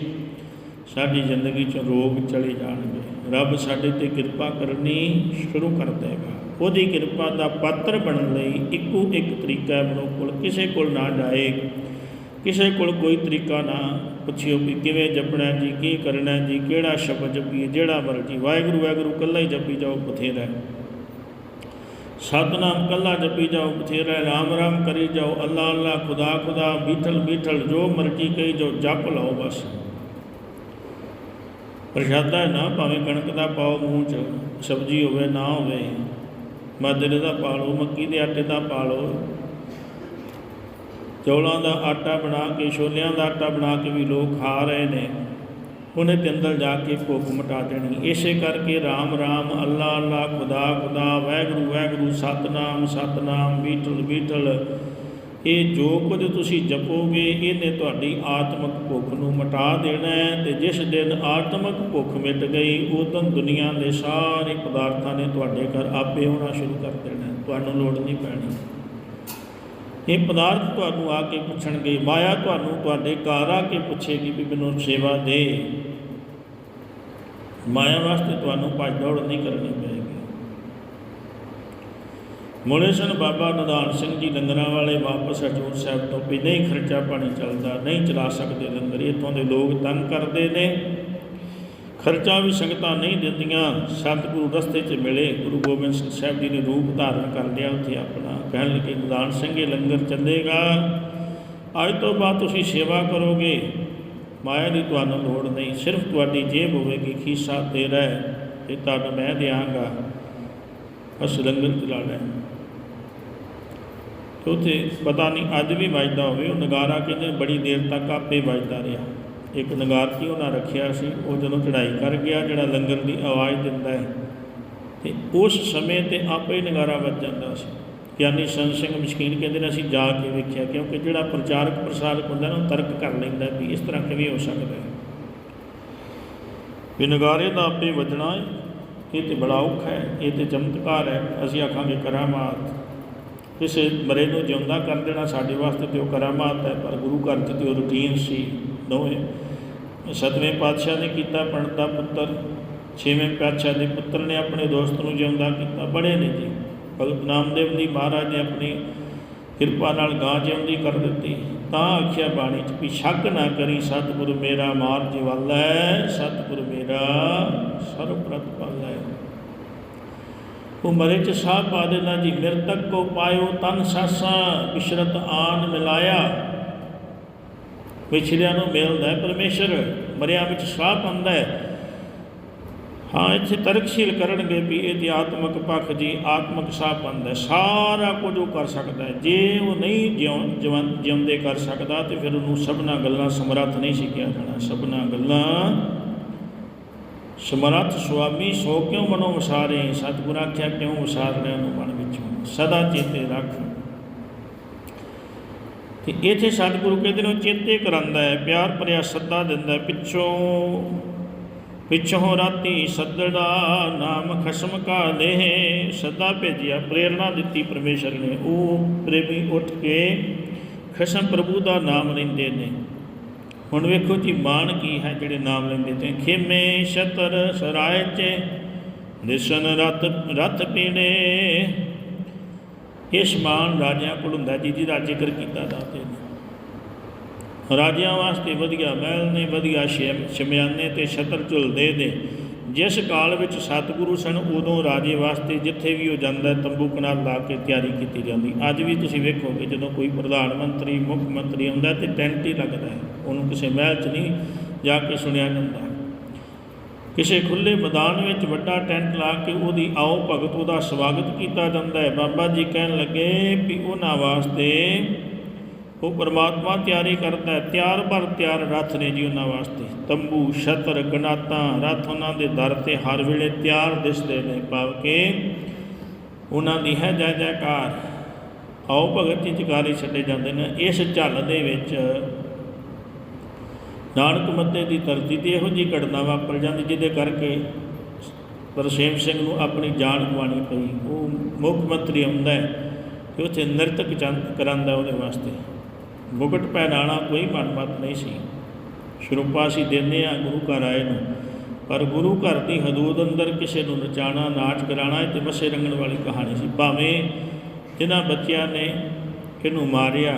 ਸਾਡੀ ਜ਼ਿੰਦਗੀ ਚੋਂ ਰੋਗ ਚਲੇ ਜਾਣਗੇ। ਰੱਬ ਸਾਡੇ ਤੇ ਕਿਰਪਾ ਕਰਨੀ ਸ਼ੁਰੂ ਕਰ ਦੇਗਾ। ਉਹਦੀ ਕਿਰਪਾ ਦਾ ਪਾਤਰ ਬਣਨ ਲਈ ਇੱਕੋ ਇੱਕ ਤਰੀਕਾ ਹੈ, ਮਨੁੱਖ ਕੋਲ ਕਿਸੇ ਕੋਲ ਨਾ ਜਾਏ, ਕਿਸੇ ਕੋਲ ਕੋਈ ਤਰੀਕਾ ਨਾ ਪੁੱਛਿਓ ਵੀ ਕਿਵੇਂ ਜਪਣਾ ਜੀ, ਕੀ ਕਰਨਾ ਜੀ, ਕਿਹੜਾ ਸ਼ਬਦ ਜਪੀਏ, ਜਿਹੜਾ ਮਰਜ਼ੀ ਵਾਹਿਗੁਰੂ ਵਾਹਿਗੁਰੂ ਕੱਲਾ ਹੀ ਜਪੀ ਜਾਓ, ਬਥੇਰਾ ਸਤਨਾਮ ਕੱਲਾ ਜਪੀ ਜਾਓ, ਬਥੇਰਾ ਰਾਮ ਰਾਮ ਕਰੀ ਜਾਓ, ਅੱਲਾ ਅੱਲਾ, ਖੁਦਾ ਖੁਦਾ, ਬੀਠਲ ਬੀਠਲ, ਜੋ ਮਰਜ਼ੀ ਕਹੀ ਜਾਓ, ਜਪ ਲਓ ਬਸ। ਪ੍ਰਸ਼ਾਦਾ ਨਾ, ਭਾਵੇਂ ਕਣਕ ਦਾ ਪਾਓ ਮੂੰਹ 'ਚ, ਸਬਜ਼ੀ ਹੋਵੇ, ਨਾ ਹੋਵੇ ਮਾਦਰੇ ਦਾ ਪਾ ਲਓ, ਮੱਕੀ ਦੇ ਆਟੇ ਦਾ ਪਾ ਲਓ। ਚੌਲਾਂ ਦਾ ਆਟਾ ਬਣਾ ਕੇ, ਛੋਲਿਆਂ ਦਾ ਆਟਾ ਬਣਾ ਕੇ ਵੀ ਲੋਕ ਖਾ ਰਹੇ ਨੇ। ਉਹਨੇ ਤੇ ਅੰਦਰ ਜਾ ਕੇ ਭੁੱਖ ਮਿਟਾ ਦੇਣੀ। ਇਸੇ ਕਰਕੇ ਰਾਮ ਰਾਮ, ਅੱਲਾ ਅੱਲਾ, ਖੁਦਾ ਖੁਦਾ, ਵਾਹਿਗੁਰੂ ਵਾਹਿਗੁਰੂ, ਸਤਨਾਮ ਸਤਨਾਮ ਬੀਠਲ ਬੀਠਲ ਇਹ ਜੋ ਕੁਝ ਤੁਸੀਂ ਜਪੋਗੇ, ਇਹਨੇ ਤੁਹਾਡੀ ਆਤਮਿਕ ਭੁੱਖ ਨੂੰ ਮਿਟਾ ਦੇਣਾ ਹੈ ਤੇ ਜਿਸ ਦਿਨ ਆਤਮਿਕ ਭੁੱਖ ਮਿਟ ਗਈ, ਉਦੋਂ ਦੁਨੀਆ ਦੇ ਸਾਰੇ ਪਦਾਰਥਾਂ ਨੇ ਤੁਹਾਡੇ ਘਰ ਆਪੇ ਆਉਣਾ ਸ਼ੁਰੂ ਕਰ ਦੇਣਾ ਤੁਹਾਨੂੰ ਲੋੜ ਨਹੀਂ ਪੈਣੀ। ਇਹ ਪਦਾਰਥ ਤੁਹਾਨੂੰ ਆ ਕੇ ਪੁੱਛਣਗੇ, ਮਾਇਆ ਤੁਹਾਨੂੰ ਤੁਹਾਡੇ ਘਰ ਆ ਕੇ ਪੁੱਛੇਗੀ ਵੀ ਮੈਨੂੰ ਸੇਵਾ ਦੇ। ਮਾਇਆ ਵਾਸਤੇ ਤੁਹਾਨੂੰ ਭੱਜ ਦੌੜ ਨਹੀਂ ਕਰਨੀ ਪਏਗੀ। ਮੁਲੇ ਸਨ ਬਾਬਾ ਨਿਧਾਨ ਸਿੰਘ ਜੀ ਲੰਗਰਾਂ ਵਾਲੇ ਵਾਪਸ ਹਜੂਰ ਸਾਹਿਬ ਤੋਂ ਵੀ ਨਹੀਂ ਖਰਚਾ ਪਾਣੀ ਚੱਲਦਾ, ਨਹੀਂ ਚਲਾ ਸਕਦੇ ਲੰਗਰ। ਇੱਥੋਂ ਦੇ ਲੋਕ ਤੰਗ ਕਰਦੇ ਨੇ। ਖਰਚਾ ਵੀ ਸੰਗਤਾਂ ਨਹੀਂ ਦਿੰਦੀਆਂ। ਸਤਿਗੁਰੂ ਰਸਤੇ 'ਚ ਮਿਲੇ। ਗੁਰੂ ਗੋਬਿੰਦ ਸਿੰਘ ਸਾਹਿਬ ਜੀ ਨੇ ਰੂਪ ਧਾਰਨ ਕਰ ਲਿਆ। ਉੱਥੇ ਆਪਣਾ ਕਹਿਣ ਲੱਗੇ ਨਿਧਾਨ ਸਿੰਘ, ਇਹ ਲੰਗਰ ਚੱਲੇਗਾ। ਅੱਜ ਤੋਂ ਬਾਅਦ ਤੁਸੀਂ ਸੇਵਾ ਕਰੋਗੇ। ਮਾਇਆ ਦੀ ਤੁਹਾਨੂੰ ਲੋੜ ਨਹੀਂ। ਸਿਰਫ ਤੁਹਾਡੀ ਜੇਬ ਹੋਵੇਗੀ। ਖੀਸਾ ਤੇਰਾ ਹੈ ਤੇ ਤੁਹਾਨੂੰ ਮੈਂ ਦਿਆਂਗਾ। ਬਸ ਲੰਗਰ ਚਲਾਣਾ ਹੈ ਤੇ ਉੱਥੇ ਪਤਾ ਨਹੀਂ ਅੱਜ ਵੀ ਵੱਜਦਾ ਹੋਵੇ। ਉਹ ਨਗਾਰਾ ਕਹਿੰਦੇ, ਬੜੀ ਦੇਰ ਤੱਕ ਆਪੇ ਵੱਜਦਾ ਰਿਹਾ। ਇੱਕ ਨਗਾਰਤੀ ਉਹਨਾਂ ਰੱਖਿਆ ਸੀ, ਉਹ ਜਦੋਂ ਚੜ੍ਹਾਈ ਕਰ ਗਿਆ, ਜਿਹੜਾ ਲੰਗਰ ਦੀ ਆਵਾਜ਼ ਦਿੰਦਾ ਹੈ, ਤੇ ਉਸ ਸਮੇਂ ਤੇ ਆਪੇ ਨਗਾਰਾ ਵੱਜ ਜਾਂਦਾ ਸੀ। ਗਿਆਨੀ ਸੰਤ ਸਿੰਘ ਮਸ਼ਕੀਨ ਕਹਿੰਦੇ ਨੇ, ਅਸੀਂ ਜਾ ਕੇ ਵੇਖਿਆ, ਕਿਉਂਕਿ ਜਿਹੜਾ ਪ੍ਰਚਾਰਕ ਪ੍ਰਸਾਰਕ ਹੁੰਦਾ ਨਾ, ਉਹ ਤਰਕ ਕਰ ਲੈਂਦਾ ਵੀ ਇਸ ਤਰ੍ਹਾਂ ਕਿਵੇਂ ਹੋ ਸਕਦਾ ਹੈ। ਵੀ ਨਗਾਰੇ ਦਾ ਆਪੇ ਵੱਜਣਾ ਇਹ ਤੇ ਬੜਾ ਔਖਾ ਹੈ, ਇਹ ਤੇ ਚਮਤਕਾਰ ਹੈ, ਅਸੀਂ ਆਖਾਂਗੇ ਕਰਾਮਾਤ। ਕਿਸੇ ਮਰੇ ਨੂੰ ਜਿਉਂਦਾ ਕਰ ਦੇਣਾ ਸਾਡੇ ਵਾਸਤੇ ਤੇ ਉਹ ਕਰਾਮਾਤ ਹੈ, ਪਰ ਗੁਰੂ ਘਰ 'ਚ ਤੇ ਉਹ ਰੁਟੀਨ ਸੀ। ਦੋਵੇਂ ਸਤਵੇਂ ਪਾਤਸ਼ਾਹ ਨੇ ਕੀਤਾ, ਪੰਡਤ ਦਾ ਪੁੱਤਰ, ਛੇਵੇਂ ਪਾਤਸ਼ਾਹ ਦੇ ਪੁੱਤਰ ਨੇ ਆਪਣੇ ਦੋਸਤ ਨੂੰ ਜਿਉਂਦਾ ਕੀਤਾ, ਬੜੇ ਨੇ ਜੀ। ਭਗਤ ਨਾਮਦੇਵ ਜੀ ਮਹਾਰਾਜ ਨੇ ਆਪਣੀ ਕਿਰਪਾ ਨਾਲ ਗਾਂ ਜਿਉਂਦੀ ਕਰ ਦਿੱਤੀ। ਤਾਂ ਆਖਿਆ ਬਾਣੀ ਚ ਵੀ ਸ਼ੱਕ ਨਾ ਕਰੀ, ਸਤਿਗੁਰ ਮੇਰਾ ਮਾਰ ਜਿਵਾਲੈ ਸਤਿਗੁਰ ਮੇਰਾ ਸਰਬ ਹੈ। ਉਹ ਮਰੇ ਚ ਸਾਹ ਪਾ ਦੇਣਾ ਜੀ, ਮਿਰਤਕ ਕੋ ਪਾਇਓ ਤਨ ਸਾਸਾ, ਬਿਸ਼ਰਤ ਆਨ ਮਿਲਾਇਆ। ਵਿਛੜਿਆਂ ਨੂੰ ਮਿਲਦਾ ਹੈ। ਪਰਮੇਸ਼ਰ ਮਰਿਆਂ ਵਿੱਚ ਸਾਹ ਪਾਉਂਦਾ ਹੈ। ਹਾਂ, ਇੱਥੇ ਤਰਕਸ਼ੀਲ ਕਰਨਗੇ ਵੀ ਇਹ ਤੇ ਆਤਮਿਕ ਪੱਖ ਜੀ ਆਤਮਿਕ ਸਾਹ ਪਾਉਂਦਾ ਸਾਰਾ ਕੁਝ ਉਹ ਕਰ ਸਕਦਾ ਜੇ ਉਹ ਨਹੀਂ ਜਿਉਂ ਜਿਉਂਦੇ ਕਰ ਸਕਦਾ ਤੇ ਫਿਰ ਉਹਨੂੰ ਸਭਨਾ ਗੱਲਾਂ ਸਮਰੱਥ ਨਹੀਂ ਸੀ ਕਿਹਾ ਜਾਣਾ। ਸਭਨਾ ਗੱਲਾਂ ਸਮਰੱਥ ਸੁਆਮੀ, ਸੋ ਕਿਉਂ ਮਨੋ ਵਸਾਰੇ ਸਤਿਗੁਰਾਂ ਆਖਿਆ, ਕਿਉਂ ਵਸਾਰ ਰਿਹਾ ਨੂੰ ਮਨ ਵਿੱਚੋਂ? ਸਦਾ ਚੇਤੇ ਰੱਖ। ਤੇ ਇੱਥੇ ਸਤਿਗੁਰੂ ਕਹਿੰਦੇ ਨੇ ਉਹ ਚੇਤੇ ਕਰਾਂਦਾ ਹੈ, ਪਿਆਰ ਭਰਿਆ ਸੱਦਾ ਦਿੰਦਾ ਹੈ, ਪਿੱਛੋਂ ਪਿੱਛੋਂ ਰਾਤੀ ਸੱਦੜਾ ਨਾਮ ਖਸਮ ਕਾ ਦੇਹ ਸਦਾ ਭੇਜਿਆ, ਪ੍ਰੇਰਣਾ ਦਿੱਤੀ ਪਰਮੇਸ਼ਰ ਨੇ। ਉਹ ਪ੍ਰੇਮੀ ਉੱਠ ਕੇ ਖਸਮ ਪ੍ਰਭੂ ਦਾ ਨਾਮ ਲੈਂਦੇ ਨੇ। ਹੁਣ ਵੇਖੋ ਜੀ, ਮਾਣ ਕੀ ਹੈ ਜਿਹੜੇ ਨਾਮ ਲੈਂਦੇ ਤੇ ਖੇਮੇ ਛਤਰ ਸਰਾਏ ਚ ਦਿਸਨ ਰਤ ਰਤ ਪੀੜੇ ਇਹ ਸਮਾਨ ਰਾਜਿਆਂ ਕੋਲ ਹੁੰਦਾ ਜਿਹਦੀ ਦਾ ਜ਼ਿਕਰ ਕੀਤਾ ਦਾਤੇ ਨੇ ਰਾਜਿਆਂ ਵਾਸਤੇ ਵਧੀਆ, ਮਹਿਲ ਨੇ ਵਧੀਆ ਸ਼ਿਮ- ਸ਼ਮਿਆਨੇ ਤੇ ਛਤਰ ਝੁਲਦੇ ਨੇ ਜਿਸ ਕਾਲ ਵਿੱਚ ਸਤਿਗੁਰੂ ਸਨ, ਉਦੋਂ ਰਾਜੇ ਵਾਸਤੇ ਜਿੱਥੇ ਵੀ ਉਹ ਜਾਂਦਾ, ਤੰਬੂ ਕਨਾਲ ਲਾ ਕੇ ਤਿਆਰੀ ਕੀਤੀ ਜਾਂਦੀ। ਅੱਜ ਵੀ ਤੁਸੀਂ ਵੇਖੋਗੇ, ਜਦੋਂ ਕੋਈ ਪ੍ਰਧਾਨ ਮੰਤਰੀ, ਮੁੱਖ ਮੰਤਰੀ ਆਉਂਦਾ ਤੇ ਟੈਂਟ ਹੀ ਲੱਗਦਾ ਹੈ। ਉਹਨੂੰ ਕਿਸੇ ਮਹਿਲ 'ਚ ਨਹੀਂ ਜਾ ਕੇ ਸੁਣਿਆ ਜਾਂਦਾ। ਕਿਸੇ ਖੁੱਲੇ ਮੈਦਾਨ ਵਿੱਚ ਵੱਡਾ ਟੈਂਟ ਲਾ ਕੇ ਉਹਦੀ ਆਓ ਭਗਤ ਉਹਦਾ ਸਵਾਗਤ ਕੀਤਾ ਜਾਂਦਾ ਹੈ। ਬਾਬਾ ਜੀ ਕਹਿਣ ਲੱਗੇ ਵੀ ਉਹਨਾਂ ਵਾਸਤੇ ਉਹ ਪਰਮਾਤਮਾ ਤਿਆਰੀ ਕਰਦਾ ਹੈ। ਤਿਆਰ ਭਰ ਤਿਆਰ ਰੱਥ ਨੇ ਜੀ ਉਹਨਾਂ ਵਾਸਤੇ। ਤੰਬੂ, ਛਤਰ ਗਨਾਤਾਂ ਰੱਥ ਉਹਨਾਂ ਦੇ ਦਰ ਤੇ ਹਰ ਵੇਲੇ ਤਿਆਰ ਦਿਸਦੇ ਨੇ ਭਾਵ ਕਿ ਉਹਨਾਂ ਦੀ ਹੈ ਜੈ ਜੈਕਾਰ। ਆਓ ਭਗਤ ਜੀ ਜਕਾਰੇ ਛੱਡੇ ਜਾਂਦੇ ਨੇ। ਇਸ ਝੱਲ ਦੇ ਵਿੱਚ ਨਾਨਕ ਮੱਤੇ ਦੀ ਧਰਤੀ ਤੇ ਇਹੋ ਜਿਹੀ ਘਟਨਾ ਵਾਪਰ ਜਾਂਦੀ ਜਿਹਦੇ ਕਰਕੇ ਪਰਸੇਮ ਸਿੰਘ ਨੂੰ ਆਪਣੀ ਜਾਨ ਗਵਾਉਣੀ ਪਈ। ਉਹ ਮੁੱਖ ਮੰਤਰੀ ਆਉਂਦਾ ਹੈ ਤੇ ਉੱਥੇ ਨਰਤਕ ਚੰਦ ਕਰਾਂਦਾ ਉਹਦੇ ਵਾਸਤੇ। ਮੁਕਟ ਪਹਿਨਾਣਾ ਕੋਈ ਮਨਮਤ ਨਹੀਂ ਸੀ। ਸ਼ਰੂਪਾ ਸੀ ਦਿੰਦੇ ਆ ਗੁਰੂ ਘਰ ਆਏ ਨੂੰ, ਪਰ ਗੁਰੂ ਘਰ ਦੀ ਹਦੂਦ ਅੰਦਰ ਕਿਸੇ ਨੂੰ ਨਚਾਣਾ ਨਾਚ ਕਰਾਣਾ ਇਹ ਤੇ ਮਸੇ ਰੰਗਣ ਵਾਲੀ ਕਹਾਣੀ ਸੀ। ਭਾਵੇਂ ਜਿਨ੍ਹਾਂ ਬੱਚਿਆਂ ਨੇ ਇਹਨੂੰ ਮਾਰਿਆ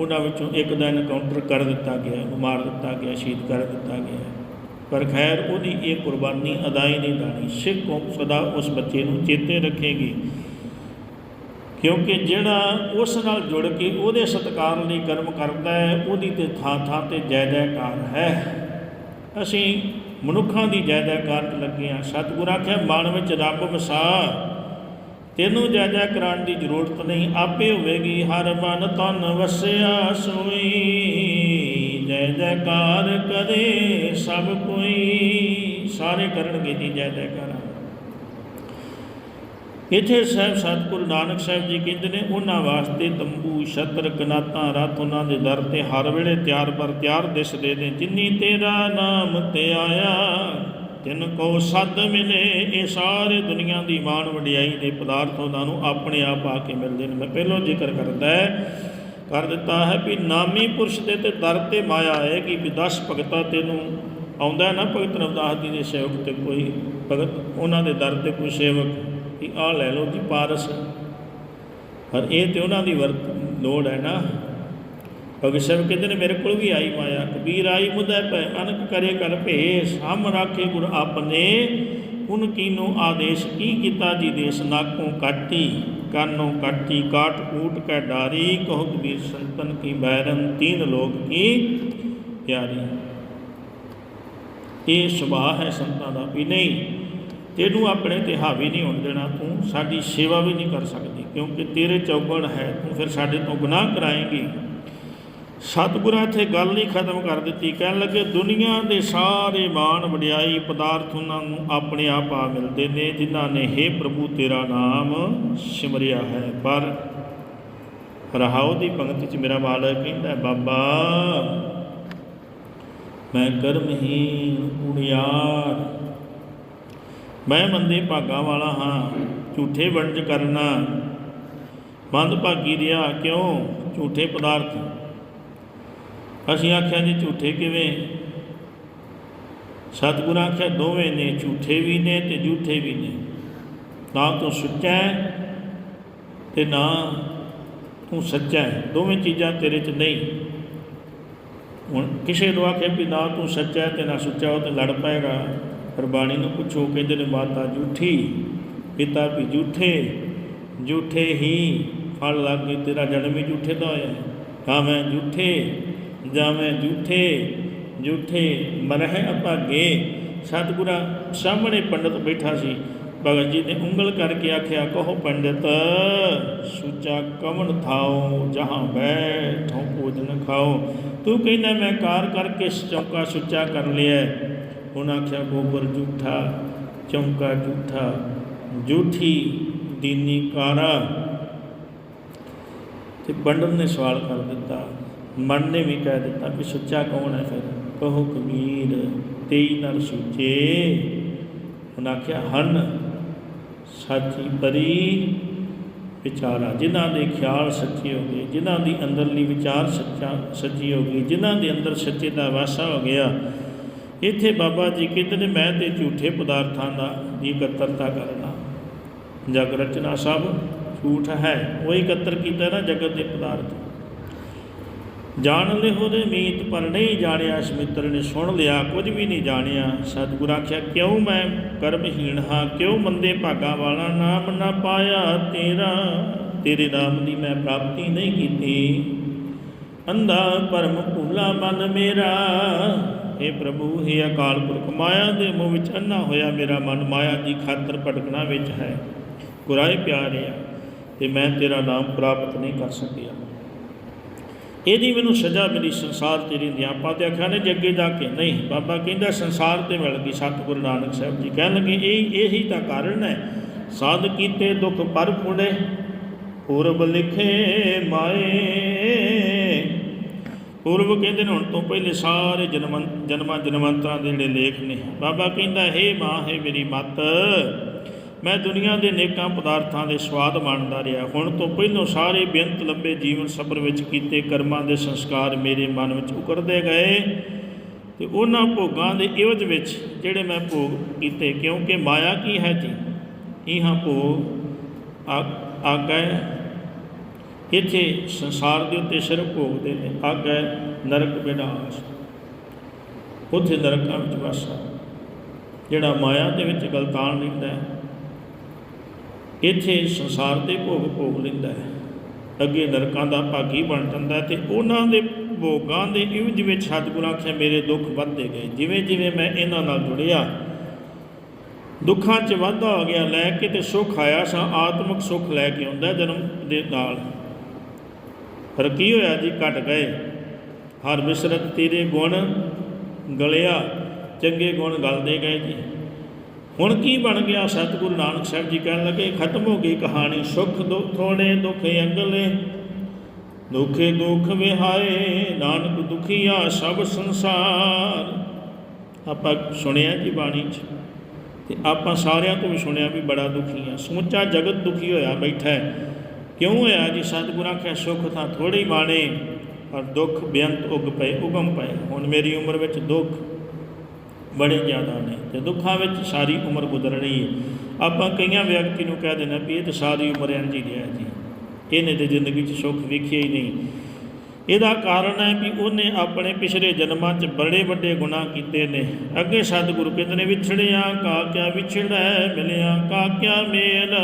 ਉਹਨਾਂ ਵਿੱਚੋਂ ਇੱਕ ਦਾ ਇਨਕਾਊਂਟਰ ਕਰ ਦਿੱਤਾ ਗਿਆ ਮਾਰ ਦਿੱਤਾ ਗਿਆ, ਸ਼ਹੀਦ ਕਰ ਦਿੱਤਾ ਗਿਆ। ਪਰ ਖੈਰ ਉਹਦੀ ਇਹ ਕੁਰਬਾਨੀ ਅਦਾਈ ਨਹੀਂ ਜਾਣੀ ਸਿੱਖ ਕੌਮ ਸਦਾ ਉਸ ਬੱਚੇ ਨੂੰ ਚੇਤੇ ਰੱਖੇਗੀ। ਕਿਉਂਕਿ ਜਿਹੜਾ ਉਸ ਨਾਲ ਜੁੜ ਕੇ ਉਹਦੇ ਸਤਿਕਾਰ ਲਈ ਕਰਮ ਕਰਦਾ ਹੈ, ਉਹਦੀ ਤੇ ਥਾਂ ਥਾਂ ਤੇ ਜੈ ਜੈਕਾਰ ਹੈ। ਅਸੀਂ ਮਨੁੱਖਾਂ ਦੀ ਜੈ ਜੈਕਾਰ ਲੱਗੇ ਹਾਂ। ਸਤਿਗੁਰਾਂ ਆਖਿਆ, ਮਨ ਵਿੱਚ ਰੱਬ ਵਸਾ। ਤੈਨੂੰ ਜੈ ਜੈ ਦੀ ਜ਼ਰੂਰਤ ਨਹੀਂ, ਆਪੇ ਹੋਵੇਗੀ, ਹਰ ਮਨ ਤਨ ਵਸਿਆ ਸੋਈ। ਜੈ ਜੈਕਾਰ ਕਰੇ ਸਭ ਕੋਈ, ਸਾਰੇ ਕਰਨਗੇ ਜੀ ਜੈ ਜੈਕਾਰ ਇੱਥੇ ਸਾਹਿਬ ਸਤਿਗੁਰੂ ਨਾਨਕ ਸਾਹਿਬ ਜੀ ਕਹਿੰਦੇ ਨੇ, ਉਹਨਾਂ ਵਾਸਤੇ ਤੰਬੂ, ਛਤਰ, ਕਨਾਤਾਂ, ਰੱਥ ਉਹਨਾਂ ਦੇ ਦਰ ਤੇ ਹਰ ਵੇਲੇ ਤਿਆਰ ਪਰ ਤਿਆਰ ਦਿਸਦੇ ਨੇ, ਜਿੰਨੀ ਤੇਰਾ ਨਾਮ ਤੇ ਆਇਆ ਤਿਨ ਕੋ ਸਦ ਮਿਲੇ, ਇਹ ਸਾਰੇ ਦੁਨੀਆ ਦੀ ਮਾਣ ਵਡਿਆਈ ਦੇ ਪਦਾਰਥ ਉਹਨਾਂ ਨੂੰ ਆਪਣੇ ਆਪ ਆ ਕੇ ਮਿਲਦੇ ਨੇ। ਮੈਂ ਪਹਿਲਾਂ ਜ਼ਿਕਰ ਕਰਦਾ ਹੈ, ਕਰ ਦਿੱਤਾ ਹੈ ਵੀ ਨਾਮੀ ਪੁਰਸ਼ ਦੇ ਤੇ ਦਰ ਤੇ ਮਾਇਆ ਹੈ ਕਿ ਵੀ 10 ਭਗਤਾ ਤੈਨੂੰ ਆਉਂਦਾ ਨਾ ਭਗਤ ਰਵਦਾਸ ਜੀ ਦੇ ਸੇਵਕ ਤੇ ਕੋਈ ਭਗਤ, ਉਹਨਾਂ ਦੇ ਦਰ ਤੇ ਕੋਈ ਸੇਵਕ ਕਿ ਆ ਲੈ ਲਓ ਜੀ ਪਾਰਸ। ਪਰ ਇਹ ਤੇ ਉਹਨਾਂ ਦੀ ਵਰਤ ਲੋੜ ਹੈ ਨਾ। ਭਗਤ ਸਾਹਿਬ ਕਹਿੰਦੇ ਨੇ, ਮੇਰੇ ਕੋਲ ਵੀ ਆਈ ਮਾਇਆ, ਕਬੀਰ ਆਈ ਮੁਦੈ ਪੈ, ਅਨਕ ਕਰੇ ਕਰ ਭੇ ਸਾਮ ਰਾਖੇ ਗੁਰ ਆਪਨੇ ਉਨ ਕੀਨੋ ਆਦੇਸ਼, ਕੀ ਕੀਤਾ ਜੀ ਦੇਸ, ਨਾਕੋਂ ਕਾਟੀ, ਕਾਨੋਂ ਕਾਟੀ, ਕਾਟ ਕੂਟ ਕੈ ਡਾਰੀ, ਕਹੋ ਕਬੀਰ ਸੰਤਨ ਕੀ ਬੈਰਨ, ਤੀਨ ਲੋਕ ਕੀ ਪਿਆਰੀ। ਇਹ ਸੁਭਾਅ ਹੈ ਸੰਤਾਂ ਦਾ ਵੀ ਨਹੀਂ, ਤੈਨੂੰ ਆਪਣੇ ਤੇ ਹਾਵੀ ਨਹੀਂ ਹੋਣ ਦੇਣਾ, ਤੂੰ ਸਾਡੀ ਸੇਵਾ ਵੀ ਨਹੀਂ ਕਰ ਸਕਦੀ, ਕਿਉਂਕਿ ਤੇਰੇ ਚੌਗਣ ਹੈ, ਤੂੰ ਫਿਰ ਸਾਡੇ ਤੋਂ ਗੁਨਾਹ ਕਰਾਏਂਗੀ। ਸਤਿਗੁਰਾਂ ਇੱਥੇ ਗੱਲ ਨਹੀਂ ਖਤਮ ਕਰ ਦਿੱਤੀ। ਕਹਿਣ ਲੱਗੇ, ਦੁਨੀਆ ਦੇ ਸਾਰੇ ਮਾਣ ਵਡਿਆਈ ਪਦਾਰਥ ਉਹਨਾਂ ਨੂੰ ਆਪਣੇ ਆਪ ਆ ਮਿਲਦੇ ਨੇ, ਜਿਨ੍ਹਾਂ ਨੇ हे ਪ੍ਰਭੂ, ਤੇਰਾ ਨਾਮ ਸਿਮਰਿਆ ਹੈ। ਪਰ ਰਹਾਉ ਦੀ ਪੰਕਤੀ ਚ ਮੇਰਾ ਮਾਲਕ ਕਹਿੰਦਾ, ਬਾਬਾ, ਮੈਂ ਕਰਮਹੀਨ ਕੁੜਿਆਰ ਮੈਂ ਮੰਦੇ ਭਾਗਾ ਵਾਲਾ ਹਾਂ, ਝੂਠੇ ਵਣਜ ਕਰਨਾ ਮੰਦ ਭਾਗੀ ਰਿਹਾ ਕਿਉਂ? ਝੂਠੇ ਪਦਾਰਥ ਅਸੀਂ ਆਖਿਆ ਜੀ ਝੂਠੇ ਕਿਵੇਂ? ਸਤਿਗੁਰਾਂ ਆਖਿਆ, ਦੋਵੇਂ ਨੇ ਝੂਠੇ ਵੀ ਨੇ ਤੇ ਝੂਠੇ ਵੀ ਨੇ। ਨਾ ਤੂੰ ਸੱਚਾ ਹੈ ਤੇ ਨਾ ਤੂੰ ਸੱਚਾ ਹੈ। ਦੋਵੇਂ ਚੀਜ਼ਾਂ ਤੇਰੇ 'ਚ ਨਹੀਂ। ਹੁਣ ਕਿਸੇ ਨੂੰ ਆਖੇ ਵੀ ਨਾ ਤੂੰ ਸੱਚਾ ਹੈ ਤੇ ਨਾ ਸੁੱਚਾ, ਉਹ ਤੇ ਲੜ ਪਏਗਾ। ਪਰ ਬਾਣੀ ਨੂੰ ਪੁੱਛੋ, ਕਹਿੰਦੇ ਨੇ ਮਾਤਾ ਝੂਠੀ, ਪਿਤਾ ਵੀ ਝੂਠੇ ਝੂਠੇ ਹੀ ਫਲ ਲੱਗੇ, ਤੇਰਾ ਜਨਮ ਵੀ ਝੂਠੇ ਦਾ ਹੋਇਆ ਕਾ ਮੈਂ ਝੂਠੇ ਜਾਵੇਂ ਝੂਠੇ ਝੂਠੇ ਮਰਹਿ ਅਭਾਗੇ। ਸਤਿਗੁਰਾਂ ਸਾਹਮਣੇ ਪੰਡਤ ਬੈਠਾ ਸੀ। ਭਗਤ ਜੀ ਨੇ ਉਂਗਲ ਕਰਕੇ ਆਖਿਆ, ਕਹੋ ਪੰਡਤ, ਸੁਚਾ ਕਵਨ ਥਾਓ ਜਹਾਂ ਬੈਠੋ ਭੋਜਨ ਖਾਓ ਤੂੰ ਕਹਿੰਦਾ, ਮੈਂ ਕਾਰ ਕਰਕੇ ਚੌਂਕਾ ਸੁੱਚਾ ਕਰ ਲਿਆ ਹੁਣ ਆਖਿਆ, ਗੋਬਰ ਝੂਠਾ, ਚੌਂਕਾ ਝੂਠਾ, ਝੂਠੀ ਦੀਨੀ ਕਾਰਾ। ਤੇ ਪੰਡਤ ਨੇ ਸਵਾਲ ਕਰ ਦਿੱਤਾ ਮਨ ਨੇ ਵੀ ਕਹਿ ਦਿੱਤਾ ਕਿ ਸੱਚਾ ਕੌਣ ਹੈ ਫਿਰ? ਕਹੋ ਕਬੀਰ, ਤੇਈ ਨਰ ਸੁਚੇ। ਉਹਨਾਂ ਆਖਿਆ ਹਨ ਸਾਚੀ ਪਰੀ ਵਿਚਾਰਾ, ਜਿਨ੍ਹਾਂ ਦੇ ਖਿਆਲ ਸੱਚੇ ਹੋ ਗਏ, ਜਿਨ੍ਹਾਂ ਦੀ ਅੰਦਰਲੀ ਵਿਚਾਰ ਸੱਚਾ, ਸੱਚੀ ਹੋ ਗਈ, ਜਿਨ੍ਹਾਂ ਦੇ ਅੰਦਰ ਸੱਚੇ ਦਾ ਵਾਸਾ ਹੋ ਗਿਆ। ਇੱਥੇ ਬਾਬਾ ਜੀ ਕਹਿੰਦੇ ਨੇ, ਮੈਂ ਤੇ ਝੂਠੇ ਪਦਾਰਥਾਂ ਦਾ ਇਕੱਤਰਤਾ ਕਰਨਾ। ਜਗ ਰਚਨਾ ਸਭ ਝੂਠ ਹੈ। ਉਹ ਇਕੱਤਰ ਕੀਤਾ ਨਾ ਜਗਤ ਦੇ ਪਦਾਰਥ। ਜਾਣ ਲਿਹੋ ਦੇ ਮੀਤ, ਪਰ ਨਹੀਂ ਜਾਣਿਆ ਇਸ ਨੇ ਸੁਣ ਲਿਆ, ਕੁਝ ਵੀ ਨਹੀਂ ਜਾਣਿਆ। ਸਤਿਗੁਰ ਆਖਿਆ, ਕਿਉਂ ਮੈਂ ਕਰਮਹੀਣ ਹਾਂ? ਕਿਉਂ ਮੰਦੇ ਭਾਗਾ ਵਾਲਾ ਨਾਮ ਨਾ ਪਾਇਆ ਤੇਰਾ? ਤੇਰੇ ਨਾਮ ਦੀ ਮੈਂ ਪ੍ਰਾਪਤੀ ਨਹੀਂ ਕੀਤੀ। ਅੰਧਾ ਪਰਮ ਭੂਲਾ ਮਨ ਮੇਰਾ। हे ਪ੍ਰਭੂ हे ਅਕਾਲ ਪੁਰਖ, ਮਾਇਆ ਦੇ ਮੋਹ ਵਿੱਚ ਅੰਨਾ ਹੋਇਆ ਮੇਰਾ ਮਨ, ਮਾਇਆ ਦੀ ਖਾਤਰ ਭਟਕਣਾ ਵਿੱਚ ਹੈ। ਗੁਰਾਏ ਪਿਆਰਿਆ, ਤੇ ਮੈਂ ਤੇਰਾ ਨਾਮ ਪ੍ਰਾਪਤ ਨਹੀਂ ਕਰ ਸਕਿਆ। ਇਹਦੀ ਮੈਨੂੰ ਸਜ਼ਾ ਮਿਲੀ, ਸੰਸਾਰ ਤੇਰੀ ਦੀ ਆਪਾਂ ਤੇ ਆਖਿਆ ਨੇ ਜੱਗੇ ਜਾ ਕੇ ਨਹੀਂ। ਬਾਬਾ ਕਹਿੰਦਾ, ਸੰਸਾਰ ਤੇ ਮਿਲ ਗਈ, ਸਤਿਗੁਰੂ ਨਾਨਕ ਸਾਹਿਬ ਜੀ। ਕਹਿਣ ਲੱਗੇ, ਇਹ, ਇਹੀ ਤਾਂ ਕਾਰਨ ਹੈ। ਸਾਧ ਕੀਤੇ ਦੁੱਖ ਪਰ ਫੁੜੇ ਪੂਰਬ ਲਿਖੇ ਮਾਏ। ਪੂਰਬ ਕਹਿੰਦੇ ਨੇ, ਹੁਣ ਤੋਂ ਪਹਿਲੇ ਸਾਰੇ ਜਨਮ, ਜਨਮਾਂ, ਜਨਮਾਂਤਰਾਂ ਦੇ ਜਿਹੜੇ ਲੇਖ ਨੇ। ਬਾਬਾ ਕਹਿੰਦਾ, ਹੇ ਮਾਂ, ਹੇ ਮੇਰੀ ਮੱਤ। ਮੈਂ ਦੁਨੀਆ ਦੇ ਨੇਕਾਂ ਪਦਾਰਥਾਂ ਦੇ ਸਵਾਦ ਮਾਣਦਾ ਰਿਹਾ। ਹੁਣ ਤੋਂ ਪਹਿਲੋਂ ਸਾਰੇ ਬੇਅੰਤ ਲੰਬੇ ਜੀਵਨ ਸਫਰ ਵਿੱਚ ਕੀਤੇ ਕਰਮਾਂ ਦੇ ਸੰਸਕਾਰ ਮੇਰੇ ਮਨ ਵਿੱਚ ਉਕਰਦੇ ਗਏ ਤੇ ਉਹਨਾਂ ਭੋਗਾਂ ਦੇ ਇਵਜ ਵਿੱਚ ਜਿਹੜੇ ਮੈਂ ਭੋਗ ਕੀਤੇ, ਕਿਉਂਕਿ ਮਾਇਆ ਕੀ ਹੈ ਜੀ? ਇਹਾਂ ਭੋਗ ਆ ਆ ਗਏ ਇੱਥੇ ਸੰਸਾਰ ਦੇ ਉੱਤੇ ਸਿਰਫ ਭੋਗਦੇ ਨੇ। ਆ ਗਏ ਨਰਕ ਵਿਨਾਸ਼ ਉੱਥੇ ਨਰਕਾਂ ਵਿੱਚ ਵਾਸਾ। ਜਿਹੜਾ ਮਾਇਆ ਦੇ ਵਿੱਚ ਗਲਤਾਨ ਰਹਿੰਦਾ ਹੈ ਇੱਥੇ ਸੰਸਾਰ ਦੇ ਭੋਗ ਭੋਗ ਲੈਂਦਾ ਹੈ। ਅੱਗੇ ਨਰਕਾਂ ਦਾ ਭਾਗੀ ਬਣ ਜਾਂਦਾ ਹੈ ਤੇ ਉਹਨਾਂ ਦੇ ਭੋਗਾਂ ਦੇ ਇਵਜ ਵਿੱਚ ਸਤਿਗੁਰਾਂ ਆਖਿਆ, ਮੇਰੇ ਦੁੱਖ ਵੱਧਦੇ ਗਏ। ਜਿਵੇਂ ਜਿਵੇਂ ਮੈਂ ਇਹਨਾਂ ਨਾਲ ਜੁੜਿਆ, ਦੁੱਖਾਂ 'ਚ ਵਾਧਾ ਹੋ ਗਿਆ, ਲੈ ਕੇ ਤੇ ਸੁੱਖ ਆਇਆ ਸਾਂ, ਆਤਮਿਕ ਸੁੱਖ ਲੈ ਕੇ ਆਉਂਦਾ ਜਨਮ ਦੇ ਨਾਲ। ਫਿਰ ਕੀ ਹੋਇਆ ਜੀ? ਘਟ ਗਏ। ਹਰ ਮਿਸਰਤ ਤੇਰੇ ਗੁਣ ਗਲਿਆ, ਚੰਗੇ ਗੁਣ ਗਲਦੇ ਗਏ ਜੀ। ਹੁਣ ਕੀ ਬਣ ਗਿਆ ਸਤਿਗੁਰੂ ਨਾਨਕ ਸਾਹਿਬ ਜੀ ਕਹਿਣ ਲੱਗੇ, ਖਤਮ ਹੋ ਗਈ ਕਹਾਣੀ, ਸੁਖ ਦੁੱਖ ਥੋੜੇ ਦੁੱਖ ਅੰਗਲੇ। ਦੁਖੇ ਦੁੱਖ ਵਿਹਾਏ ਨਾਨਕ ਦੁਖੀਆ ਸਭ ਸੰਸਾਰ। ਆਪਾਂ ਸੁਣਿਆ ਜੀ ਬਾਣੀ 'ਚ, ਤੇ ਆਪਾਂ ਸਾਰਿਆਂ ਤੋਂ ਵੀ ਸੁਣਿਆ ਵੀ ਬੜਾ ਦੁਖੀ ਆ। ਸਮੁੱਚਾ ਜਗਤ ਦੁਖੀ ਹੋਇਆ ਬੈਠਾ ਹੈ। ਕਿਉਂ ਹੋਇਆ ਜੀ? ਸਤਿਗੁਰਾਂ ਕਹਿ ਸੁਖ ਤਾਂ ਥੋੜੇ ਹੀ ਬਾਣੇ ਪਰ ਦੁੱਖ ਬੇਅੰਤ ਉਗ ਪਏ, ਉਗਮ ਪਏ। ਹੁਣ ਮੇਰੀ ਉਮਰ ਵਿੱਚ ਦੁੱਖ ਬੜੇ ਜ਼ਿਆਦਾ ਨੇ। ਤੇ ਦੁੱਖਾਂ ਵਿੱਚ ਸਾਰੀ ਉਮਰ ਗੁਜ਼ਰਣੀ ਆਪਾਂ ਕਈਆਂ ਵਿਅਕਤੀ ਨੂੰ ਕਹਿ ਦੇਣਾ ਵੀ ਇਹ ਤਾਂ ਸਾਰੀ ਉਮਰ ਇੰਝ ਹੀ ਰਿਹਾ ਜੀ। ਇਹਨੇ ਤੇ ਜ਼ਿੰਦਗੀ 'ਚ ਸੁੱਖ ਵੇਖਿਆ ਹੀ ਨਹੀਂ। ਇਹਦਾ ਕਾਰਨ ਹੈ ਵੀ ਉਹਨੇ ਆਪਣੇ ਪਿਛਲੇ ਜਨਮਾਂ 'ਚ ਬੜੇ ਵੱਡੇ ਗੁਨਾਹ ਕੀਤੇ ਨੇ। ਅੱਗੇ ਸਤਿਗੁਰੂ ਕਹਿੰਦੇ ਨੇ, ਵਿਛੜਿਆ ਕਾ ਕਿਆ ਵਿਛੜੈ ਮਿਲਿਆ ਕਾ ਕਿਆ ਮੇਲ।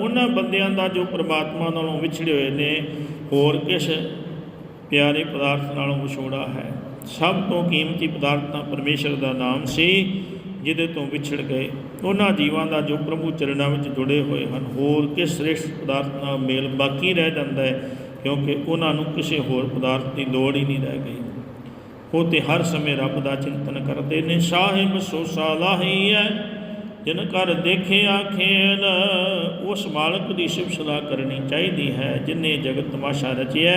ਉਹਨਾਂ ਬੰਦਿਆਂ ਦਾ ਜੋ ਪ੍ਰਮਾਤਮਾ ਨਾਲੋਂ ਵਿਛੜੇ ਹੋਏ ਨੇ, ਹੋਰ ਕਿਸ ਪਿਆਰੇ ਪਦਾਰਥ ਨਾਲੋਂ ਵਿਛੋੜਾ ਹੈ? ਸਭ ਤੋਂ ਕੀਮਤੀ ਪਦਾਰਥ ਤਾਂ ਪਰਮੇਸ਼ਰ ਦਾ ਨਾਮ ਸੀ, ਜਿਹਦੇ ਤੋਂ ਵਿਛੜ ਗਏ। ਉਹਨਾਂ ਜੀਵਾਂ ਦਾ ਜੋ ਪ੍ਰਭੂ ਚਰਨਾਂ ਵਿੱਚ ਜੁੜੇ ਹੋਏ ਹਨ, ਹੋਰ ਕਿਸ ਸ੍ਰੇਸ਼ਟ ਪਦਾਰਥ ਨਾਲ ਮੇਲ ਬਾਕੀ ਰਹਿ ਜਾਂਦਾ ਹੈ, ਕਿਉਂਕਿ ਉਹਨਾਂ ਨੂੰ ਕਿਸੇ ਹੋਰ ਪਦਾਰਥ ਦੀ ਲੋੜ ਹੀ ਨਹੀਂ ਰਹਿ ਗਈ। ਉਹ ਤੇ ਹਰ ਸਮੇਂ ਰੱਬ ਦਾ ਚਿੰਤਨ ਕਰਦੇ ਨੇ, ਸਾਹਿਬ ਸੋ ਸਾਲਾਹੀ ਹੈ ਜਿਨ ਕਰ ਦੇਖਿਆ ਖੇਲ ਉਸ ਮਾਲਕ ਦੀ ਸਿਫਤ ਸਲਾਹ ਕਰਨੀ ਚਾਹੀਦੀ ਹੈ, ਜਿਨੇ ਜਗਤ ਤਮਾਸ਼ਾ ਰਚਿਆ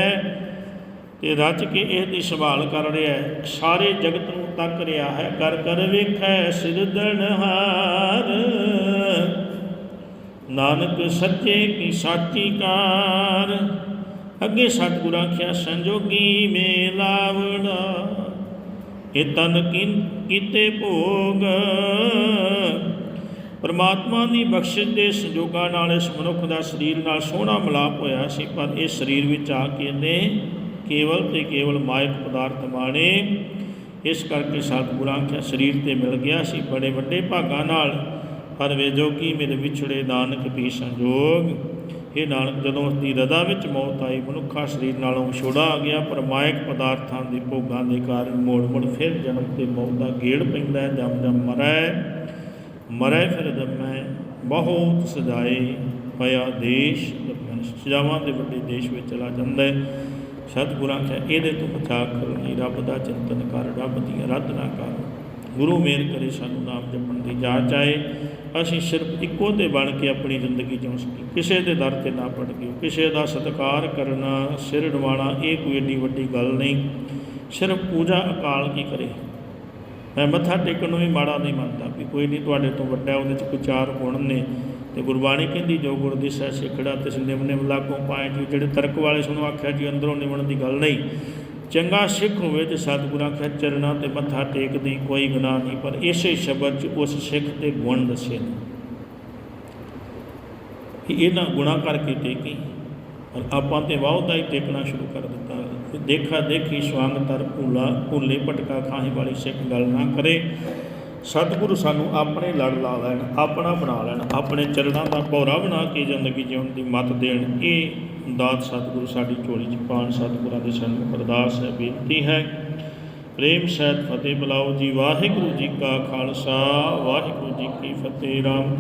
ਤੇ ਰਚ ਕੇ ਇਹ ਦੀ ਸੰਭਾਲ ਕਰ ਰਿਹਾ ਹੈ। ਸਾਰੇ ਜਗਤ ਨੂੰ ਤੱਕ ਰਿਹਾ ਹੈ। ਕਰ ਕਰ ਵੇਖੈ ਸਿਰਦਣਹਾਰ ਨਾਨਕ ਸੱਚੇ ਕੀ ਸਾਚੀ ਕਾਰ। ਅੱਗੇ ਸਤਿਗੁਰ ਆਖਿਆ, ਸੰਜੋਗੀ ਮੇਲਾਵੜਾ ਇਹ ਤਨ ਕਿਨ ਕੀਤੇ ਭੋਗ। ਪਰਮਾਤਮਾ ਦੀ ਬਖਸ਼ਿਸ਼ ਦੇ ਸੰਜੋਗਾਂ ਨਾਲ ਇਸ ਮਨੁੱਖ ਦਾ ਸਰੀਰ ਨਾਲ ਸੋਹਣਾ ਮਿਲਾਪ ਹੋਇਆ ਸੀ, ਪਰ ਇਹ ਸਰੀਰ ਵਿੱਚ ਆ ਕੇ ਇਹਨੇ ਕੇਵਲ ਤੇ ਕੇਵਲ ਮਾਇਕ ਪਦਾਰਥ ਮਾਣੇ। ਇਸ ਕਰਕੇ ਸਤਿਗੁਰਾਂ ਆਖਿਆ ਸਰੀਰ ਤੇ ਮਿਲ ਗਿਆ ਸੀ ਬੜੇ ਵੱਡੇ ਭਾਗਾਂ ਨਾਲ। ਪਰ ਵੇ ਜੋਗੀ ਮੇਰੇ ਵਿਛੜੇ ਨਾਨਕ ਵੀ ਸੰਜੋਗ। ਇਹ ਨਾਨਕ, ਜਦੋਂ ਉਸ ਦੀ ਰਦਾ ਵਿੱਚ ਮੌਤ ਆਈ, ਮਨੁੱਖਾ ਸਰੀਰ ਨਾਲੋਂ ਵਿਛੋੜਾ ਆ ਗਿਆ, ਪਰ ਮਾਇਕ ਪਦਾਰਥਾਂ ਦੇ ਭੋਗਾਂ ਦੇ ਕਾਰਨ ਮੋੜ ਮੋੜ ਫਿਰ ਜਨਮ ਤੇ ਮੌਤ ਦਾ ਗੇੜ ਪੈਂਦਾ ਹੈ। ਜਮ ਜਮ ਮਰੈ ਮਰੈ ਫਿਰ ਜਮੈ, ਬਹੁਤ ਸਜਾਏ ਪਿਆ ਦੇਸ਼। ਲਭਨ ਸਜਾਵਾਂ ਦੇ ਵੱਡੇ ਦੇਸ਼ ਵਿੱਚ ਚਲਾ ਜਾਂਦਾ ਹੈ। ਸਤਿਗੁਰਾਂ ਕਹੇ ਇਹਦੇ ਤੋਂ ਬਚਾ ਕਰਨੀ ਰੱਬ ਦਾ ਚਿੰਤਨ ਕਰ, ਰੱਬ ਦੀ ਅਰਾਧਨਾ ਕਰ। ਗੁਰੂ ਮੇਰ ਕਰੇ ਸਾਨੂੰ ਨਾਮ ਜਪਣ ਦੀ ਜਾਚ ਆਏ। ਅਸੀਂ ਸਿਰਫ ਇੱਕੋ ਤੇ ਬਣ ਕੇ ਆਪਣੀ ਜ਼ਿੰਦਗੀ ਜਿਉਂ ਸਕੀਏ ਕਿਸੇ ਦੇ ਦਰ ਤੇ ਨਾ ਪੜ ਗਏ ਕਿਸੇ ਦਾ ਸਤਿਕਾਰ ਕਰਨਾ, ਸਿਰ ਡਵਾਣਾ ਇਹ ਕੋਈ ਏਡੀ ਵੱਡੀ ਗੱਲ ਨਹੀਂ। ਸਿਰਫ ਪੂਜਾ ਅਕਾਲ ਕੀ ਕਰੇ। ਮੈਂ ਮੱਥਾ ਟੇਕਣ ਨੂੰ ਵੀ ਮਾੜਾ ਨਹੀਂ ਮੰਨਦਾ ਵੀ ਕੋਈ ਨਹੀਂ ਤੁਹਾਡੇ ਤੋਂ ਵੱਡਾ, ਉਹਦੇ ਚ ਕੋਈ ਚਾਰ ਗੁਣ ਨੇ। ਤੇ ਗੁਰਬਾਣੀ ਕਹਿੰਦੀ, ਜੋ ਗੁਰ ਸਹਿ ਸਿਖੜਾ ਤਿਸ ਨਿਮ ਨਿਮ ਲਾਗੋਂ ਪਾਏ ਜੀ ਜਿਹੜੇ ਤਰਕ ਵਾਲੇ ਸੁਣੋ, ਆਖਿਆ ਜੀ, ਅੰਦਰੋਂ ਨਿਵਣ ਦੀ ਗੱਲ ਨਹੀਂ। ਚੰਗਾ ਸਿੱਖ ਹੋਵੇ ਤੇ ਸਤਿਗੁਰਾਂ ਖਿਆ ਚਰਨਾਂ ਤੇ ਮੱਥਾ ਟੇਕਦੀ ਕੋਈ ਗੁਨਾਹ ਨਹੀਂ, ਪਰ ਇਸੇ ਸ਼ਬਦ 'ਚ ਉਸ ਸਿੱਖ ਦੇ ਗੁਣ ਦੱਸੇ ਨੇ। ਕਿ ਇਹਨਾਂ ਗੁਣਾ ਕਰਕੇ ਟੇਕੀ ਔਰ ਆਪਾਂ ਤੇ ਵਾਹੁਦਾ ਹੀ ਟੇਕਣਾ ਸ਼ੁਰੂ ਕਰ ਦਿੱਤਾ। ਦੇਖਾ ਦੇਖੀ ਸਵਾਂਗ ਤਰ ਭੂਲਾ, ਭੁੱਲੇ ਭਟਕਾ ਖਾਹੀ ਵਾਲੀ ਸਿੱਖ ਗੱਲ ਨਾ ਕਰੇ। ਸਤਿਗੁਰੂ ਸਾਨੂੰ ਆਪਣੇ ਲੜ ਲਾ ਲੈਣ, ਆਪਣਾ ਬਣਾ ਲੈਣ, ਆਪਣੇ ਚਰਨਾਂ ਦਾ ਭੌਰਾ ਬਣਾ ਕੇ ਜ਼ਿੰਦਗੀ ਜਿਉਣ ਦੀ ਮੱਤ ਦੇਣ। ਇਹ ਦਾਤ ਸਤਿਗੁਰੂ ਸਾਡੀ ਝੋਲੀ ਚ ਪਾਣ ਸਤਿਗੁਰਾਂ ਦੇ ਸਨਮੁਖ ਅਰਦਾਸ ਹੈ, ਬੇਨਤੀ ਹੈ। ਪ੍ਰੇਮ ਸਹਿਤ ਫਤਿਹ ਬੁਲਾਓ ਜੀ। ਵਾਹਿਗੁਰੂ ਜੀ ਕਾ ਖਾਲਸਾ, ਵਾਹਿਗੁਰੂ ਜੀ ਕੀ ਫਤਿਹ। ਰਾਮ